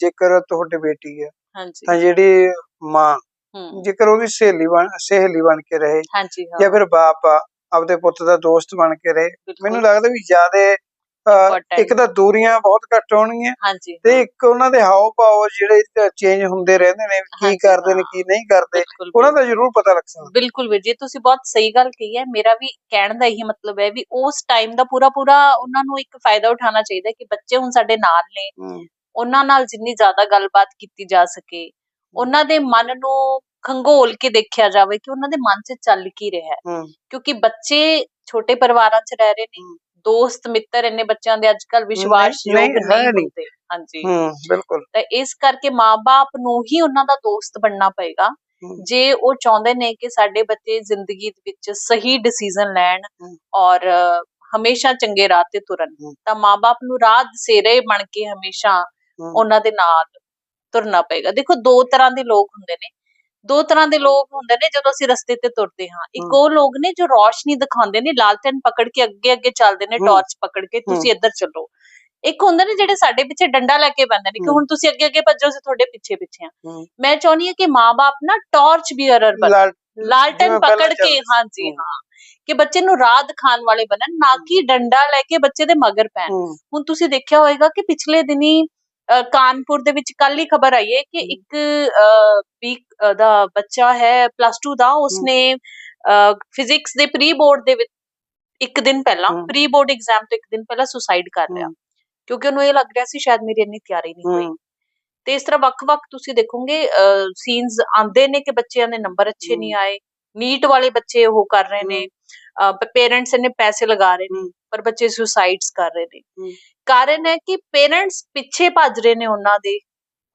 ਜੇਕਰ ਤੁਹਾਡੀ ਬੇਟੀ ਹੈ ਹਾਂਜੀ। ਤਾਂ ਜਿਹੜੀ ਮਾਂ ਜੇਕਰ ਉਹਦੀ ਸਹੇਲੀ ਬਣ ਸਹੇਲੀ ਬਣ ਕੇ ਰਹੇ ਜਾਂ ਫਿਰ ਬਾਪ ਆਪਦੇ ਪੁੱਤ ਦਾ ਦੋਸਤ ਬਣ ਕੇ ਰਹੇ ਮੈਨੂੰ ਲੱਗਦਾ ਵੀ ਜਿਆਦੇ। ਇੱਕ ਤਾਂ ਦੂਰੀਆਂ ਬਹੁਤ ਘੱਟ ਹੋਣਗੀਆਂ ਤੇ ਇੱਕ ਉਹਨਾਂ ਦੇ ਹਾਵ ਭਾਵ ਜਿਹੜੇ ਚੇਂਜ ਹੁੰਦੇ ਰਹਿੰਦੇ ਨੇ ਕੀ ਕਰਦੇ ਨੇ। ਕੀ ਨਹੀਂ ਕਰਦੇ ਉਹਨਾਂ ਦਾ ਜ਼ਰੂਰ ਪਤਾ ਲੱਗ ਸਕਦਾ। ਬਿਲਕੁਲ ਵੀਰ ਜੀ ਤੁਸੀਂ ਬਹੁਤ ਸਹੀ ਗੱਲ ਕਹੀ ਹੈ। ਮੇਰਾ ਵੀ ਕਹਿਣ ਦਾ ਇਹੀ ਮਤਲਬ ਹੈ ਵੀ ਉਸ ਟਾਈਮ ਦਾ ਪੂਰਾ ਪੂਰਾ ਉਹਨਾਂ ਨੂੰ ਇੱਕ ਫਾਇਦਾ ਉਠਾਉਣਾ ਚਾਹੀਦਾ ਕਿ ਬੱਚੇ ਹੁਣ ਸਾਡੇ ਨਾਲ ਨੇ। ਉਹਨਾਂ ਨਾਲ ਜਿੰਨੀ ਜ਼ਿਆਦਾ ਗੱਲਬਾਤ ਕੀਤੀ ਜਾ ਸਕੇ। ਉਹਨਾਂ ਦੇ ਮਨ ਨੂੰ ਖੰਗੋਲ ਕੇ ਦੇਖਿਆ ਜਾਵੇ ਕਿ ਉਹਨਾਂ ਦੇ ਮਨ 'ਚ ਚੱਲ ਕੀ ਰਿਹਾ ਹੈ। ਕਿਉਂਕਿ ਬੱਚੇ ਛੋਟੇ ਪਰਿਵਾਰਾਂ 'ਚ ਰਹਿ ਰਹੇ ਨੇ। ਦੋਸਤ ਮਿੱਤਰ ਇੰਨੇ ਬੱਚਿਆਂ ਦੇ ਅੱਜਕੱਲ ਵਿਸ਼ਵਾਸਯੋਗ ਨਹੀਂ, ਨਹੀਂ ਹੈ ਨਹੀਂ। ਹੁੰਦੇ ਹਾਂਜੀ ਹਮ ਬਿਲਕੁਲ ਤਾਂ ਇਸ ਕਰਕੇ ਮਾਪੇ ਨੂੰ ਹੀ ਉਹਨਾਂ ਦਾ ਦੋਸਤ ਬਣਨਾ ਪਏਗਾ। ਜੇ ਉਹ ਚਾਹੁੰਦੇ ਨੇ ਕਿ ਸਾਡੇ ਬੱਚੇ ਜ਼ਿੰਦਗੀ ਦੇ ਵਿੱਚ ਸਹੀ ਡਿਸੀਜਨ ਲੈਣ। ਔਰ ਹਮੇਸ਼ਾ ਚੰਗੇ ਰਾਹ ਤੇ ਤੁਰਨ। ਤਾਂ ਮਾਪੇ ਨੂੰ ਰਾਹ ਦਸੇਰੇ ਬਣ ਕੇ ਹਮੇਸ਼ਾ ਹਮ, ਉਹਨਾਂ ਦੇ ਨਾਲ ਤੁਰਨਾ ਪਏਗਾ ਦੇਖੋ ਦੋ ਤਰ੍ਹਾਂ ਦੇ ਲੋਕ ਹੁੰਦੇ ਨੇ ਦੋ ਤਰ੍ਹਾਂ ਦੇ ਲੋਕ ਹੁੰਦੇ ਨੇ ਜਦੋਂ ਅਸੀਂ ਰਸਤੇ ਤੇ ਤੁਰਦੇ ਹਾਂ ਇੱਕ। ਉਹ ਲੋਕ ਨੇ ਜੋ ਰੌਸ਼ਨੀ ਦਿਖਾਉਂਦੇ ਨੇ ਲਾਲਟਨ ਪਕੜ ਕੇ ਅੱਗੇ ਅੱਗੇ ਚੱਲਦੇ ਨੇ। ਟਾਰਚ ਪਕੜ ਕੇ ਤੁਸੀਂ ਇੱਧਰ ਚੱਲੋ ਇੱਕ ਹੁੰਦੇ ਨੇ ਜਿਹੜੇ ਸਾਡੇ ਪਿੱਛੇ ਡੰਡਾ ਲੈ ਕੇ ਬੰਦੇ ਨੇ ਕਿ। ਹੁਣ ਤੁਸੀਂ ਅੱਗੇ ਅੱਗੇ ਭੱਜੋ ਅਸੀਂ ਤੁਹਾਡੇ ਪਿੱਛੇ ਪਿੱਛੇ ਆ। ਮੈਂ ਚਾਹੁੰਦੀ ਹਾਂ ਕਿ ਮਾਪੇ ਨਾ ਟਾਰਚ ਬੀਅਰਰ ਲਾਲ- ਲਾਲਟਨ ਪਕੜ ਕੇ। ਹਾਂਜੀ। ਹਾਂ ਕਿ ਬੱਚੇ ਨੂੰ ਰਾਹ ਦਿਖਾਉਣ ਵਾਲੇ ਬਣਨ ਨਾ ਕਿ ਡੰਡਾ ਲੈ ਕੇ ਬੱਚੇ ਦੇ ਮਗਰ ਪੈਣ ਹੁਣ ਤੁਸੀਂ ਦੇਖਿਆ ਹੋਵੇਗਾ ਕਿ ਪਿਛਲੇ ਦਿਨੀ ਕਾਨਪੁਰ ਦੇ ਵਿੱਚ ਕੱਲ ਹੀ ਖਬਰ ਆਈ ਹੈ ਕਿ। ਇੱਕ ਵੀਕ ਦਾ ਬੱਚਾ ਹੈ ਪਲੱਸ 2 ਦਾ ਉਸਨੇ ਫਿਜ਼ਿਕਸ ਦੇ ਪ੍ਰੀ ਬੋਰਡ ਦੇ ਵਿੱਚ ਇੱਕ ਦਿਨ ਪਹਿਲਾਂ। ਪ੍ਰੀ ਬੋਰਡ ਐਗਜ਼ਾਮ ਤੋਂ ਇੱਕ ਦਿਨ ਪਹਿਲਾਂ ਸੁਸਾਈਡ ਕਰ ਲਿਆ। ਕਿਉਂਕਿ ਉਹਨੂੰ ਇਹ ਲੱਗ ਰਿਹਾ ਸੀ ਸ਼ਾਇਦ ਮੇਰੀ ਇੰਨੀ ਤਿਆਰੀ ਨਹੀਂ ਹੋਈ ਤੇ ਇਸ ਤਰ੍ਹਾਂ ਵੱਖ-ਵੱਖ ਤੁਸੀਂ ਦੇਖੋਗੇ ਸੀਨਸ ਆਉਂਦੇ ਨੇ ਕਿ ਬੱਚਿਆਂ ਦੇ ਨੰਬਰ ਅੱਛੇ। ਨਹੀਂ ਆਏ ਨੀਟ ਵਾਲੇ ਬੱਚੇ ਉਹ ਕਰ ਰਹੇ ਨੇ ਪੇਰੈਂਟਸ ਨੇ ਪੈਸੇ ਲਗਾ ਰਹੇ ਨੇ। ਪਰ ਬੱਚੇ ਸੁਸਾਈਡਸ ਕਰ ਰਹੇ ਨੇ। ਕਾਰਨ ਹੈ ਕਿ ਪੇਰੈਂਟਸ ਪਿੱਛੇ ਭੱਜ ਰਹੇ ਨੇ ਉਹਨਾਂ ਦੇ।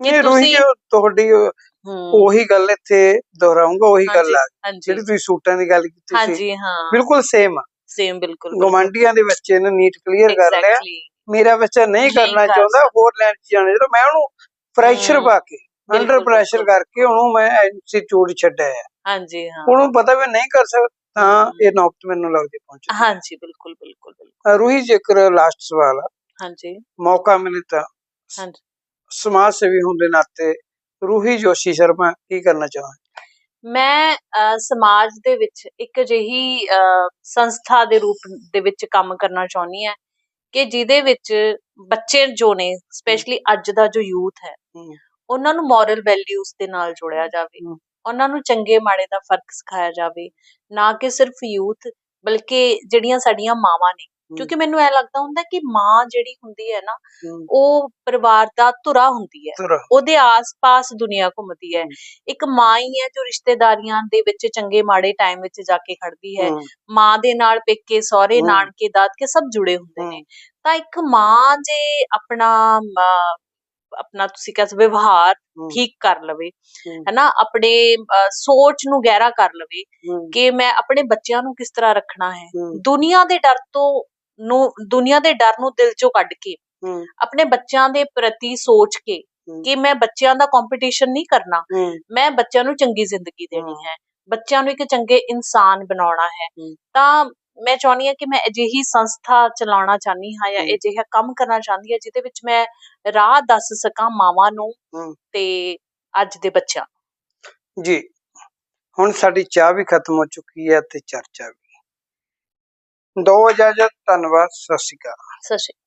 ਕਿ ਤੁਸੀਂ ਤੁਹਾਡੀ ਉਹ- ਗੱਲ ਇੱਥੇ ਦੁਹਰਾਉਂਗਾ ਉਹੀ ਗੱਲ ਆ। ਜਿਹੜੀ ਤੁਸੀਂ ਸੂਟਾਂ ਦੀ ਗੱਲ ਕੀਤੀ ਸੀ। ਹਾਂਜੀ ਹਾਂ। ਬਿਲਕੁਲ ਸੇਮ ਆ। ਸੇਮ ਬਿਲਕੁਲ ਗਵਾਂਡੀਆਂ ਦੇ ਬੱਚੇ ਨੇ ਨੀਟ ਕਲੀਅਰ ਕਰ ਲਿਆ। ਮੇਰਾ ਬੱਚਾ ਨਹੀਂ ਕਰਨਾ ਕਰ ਚਾਹੁੰਦਾ ਹੋਰ ਲਾਈਨ 'ਚ ਜਾਣਾ। ਜਿਹੜਾ ਮੈਂ ਉਹਨੂੰ ਪ੍ਰੈਸ਼ਰ ਪਾ ਕੇ ਅੰਡਰ ਪ੍ਰੈਸ਼ਰ। ਕਰਕੇ ਉਹਨੂੰ ਮੈਂ ਇੰਸਟੀਚਿਊਟ ਛੱਡਿਆ ਹਾਂਜੀ ਹਾਂ। ਉਹਨੂੰ ਪਤਾ ਵੀ ਨਹੀਂ ਕਰ ਸਕਦਾ ਤਾਂ। ਇਹ ਨੌਕਤ ਮੈਨੂੰ ਲੱਗਦੀ ਪਹੁੰਚ ਹਾਂਜੀ ਬਿਲਕੁਲ ਬਿਲਕੁਲ ਬਿਲਕੁਲ। ਰੂਹੀ ਜੇਕਰ ਲਾਸਟ ਸਵਾਲ ਆ। ਹਾਂਜੀ। ਮੌਕਾ ਮਿਲੇ ਤਾਂ ਹਾਂਜੀ। ਸਮਾਜ ਸੇਵੀ ਹੋਣ ਦੇ ਨਾਤੇ ਰੂਹੀ ਜੋਸ਼ੀ ਸ਼ਰਮਾ ਕੀ ਕਰਨਾ ਚਾਹੁੰਦਾ ਮੈਂ ਸਮਾਜ ਦੇ ਵਿੱਚ ਇੱਕ ਅਜਿਹੀ ਸੰਸਥਾ ਦੇ ਰੂਪ ਦੇ ਵਿੱਚ ਕੰਮ ਕਰਨਾ ਚਾਹੁੰਦੀ ਹਾਂ ਕਿ ਜਿਹਦੇ ਵਿੱਚ ਬੱਚੇ ਜੋ ਨੇ ਸਪੈਸ਼ਲੀ ਅੱਜ ਦਾ ਜੋ ਯੂਥ ਹੈ। ਉਹਨਾਂ ਨੂੰ ਮੋਰਲ ਵੈਲਿਊਜ਼ ਦੇ ਨਾਲ ਜੋੜਿਆ ਜਾਵੇ। ਉਹਨਾਂ ਨੂੰ ਚੰਗੇ ਮਾੜੇ ਦਾ ਫ਼ਰਕ ਸਿਖਾਇਆ ਜਾਵੇ। ਨਾ ਕਿ ਸਿਰਫ ਯੂਥ ਬਲਕਿ ਜਿਹੜੀਆਂ ਸਾਡੀਆਂ ਮਾਵਾਂ ਨੇ ਕਿਉਂਕਿ ਮੈਨੂੰ ਇਹ ਲੱਗਦਾ ਹੁੰਦਾ ਕਿ ਮਾਂ ਜਿਹੜੀ ਹੁੰਦੀ ਹੈ ਨਾ ਉਹ ਪਰਿਵਾਰ ਦਾ ਧੁਰਾ ਹੁੰਦੀ ਹੈ। ਉਹਦੇ ਆਸ-ਪਾਸ ਦੁਨੀਆ ਘੁੰਮਦੀ ਹੈ। ਇੱਕ ਮਾਂ ਹੀ ਹੈ ਜੋ ਰਿਸ਼ਤੇਦਾਰੀਆਂ ਦੇ ਵਿੱਚ ਚੰਗੇ ਮਾੜੇ ਟਾਈਮ ਵਿੱਚ ਜਾ ਕੇ ਖੜਦੀ ਹੈ। ਮਾਂ ਦੇ ਨਾਲ ਪੇਕੇ ਸਹੁਰੇ। ਨਾਨਕੇ ਦਾਦਕੇ ਸਭ ਜੁੜੇ ਹੁੰਦੇ। ਨੇ। ਤਾਂ ਇੱਕ ਮਾਂ ਜੇ ਆਪਣਾ ਆਪਣਾ ਤੁਸੀਂ ਕਹਿ ਸਕਦੇ ਵਿਵਹਾਰ ਠੀਕ ਕਰ ਲਵੇ ਹੈਨਾ ਆਪਣੇ ਸੋਚ ਨੂੰ ਗਹਿਰਾ ਕਰ ਲਵੇ ਕਿ ਮੈਂ ਆਪਣੇ ਬੱਚਿਆਂ ਨੂੰ ਕਿਸ ਤਰ੍ਹਾਂ ਰੱਖਣਾ ਹੈ। ਦੁਨੀਆ ਦੇ ਡਰ ਤੋਂ ਨੂੰ ਦੁਨੀਆ ਦੇ ਡਰ ਨੂੰ ਦਿਲ ਚੋਂ ਕੱਢ ਕੇ ਆਪਣੇ ਬੱਚਿਆਂ ਦੇ ਪ੍ਰਤੀ ਸੋਚ ਕੇ। ਕਿ ਮੈਂ ਬੱਚਿਆਂ ਦਾ ਕੰਪੀਟੀਸ਼ਨ ਨਹੀਂ ਕਰਨਾ ਮੈਂ ਬੱਚਿਆਂ ਨੂੰ ਚੰਗੀ ਜ਼ਿੰਦਗੀ ਦੇਣੀ। ਹੈ ਬੱਚਿਆਂ ਨੂੰ ਇੱਕ ਚੰਗੇ ਇਨਸਾਨ ਬਣਾਉਣਾ ਹੈ। ਤਾਂ ਮੈਂ ਚਾਹੁੰਦੀ ਹਾਂ ਕਿ ਮੈਂ ਅਜਿਹੀ ਸੰਸਥਾ ਚਲਾਉਣਾ ਚਾਹੁੰਦੀ ਹਾਂ ਜਾਂ। ਅਜਿਹਾ ਕੰਮ ਕਰਨਾ ਚਾਹੁੰਦੀ ਹਾਂ ਜਿਹਦੇ ਵਿੱਚ ਮੈਂ ਰਾਹ ਦੱਸ ਸਕਾਂ ਮਾਵਾਂ ਨੂੰ। ਤੇ ਅੱਜ ਦੇ ਬੱਚਿਆਂ। ਜੀ ਹੁਣ ਸਾਡੀ ਚਾਹ ਵੀ ਖਤਮ ਹੋ ਚੁੱਕੀ ਹੈ ਤੇ ਚਰਚਾ ਵੀ ਦੋ ਇਜਾਜ਼ਤ ਧੰਨਵਾਦ ਸਤਿ ਸ਼੍ਰੀ ਅਕਾਲ। ਸਤਿ ਸ਼੍ਰੀ ਅਕਾਲ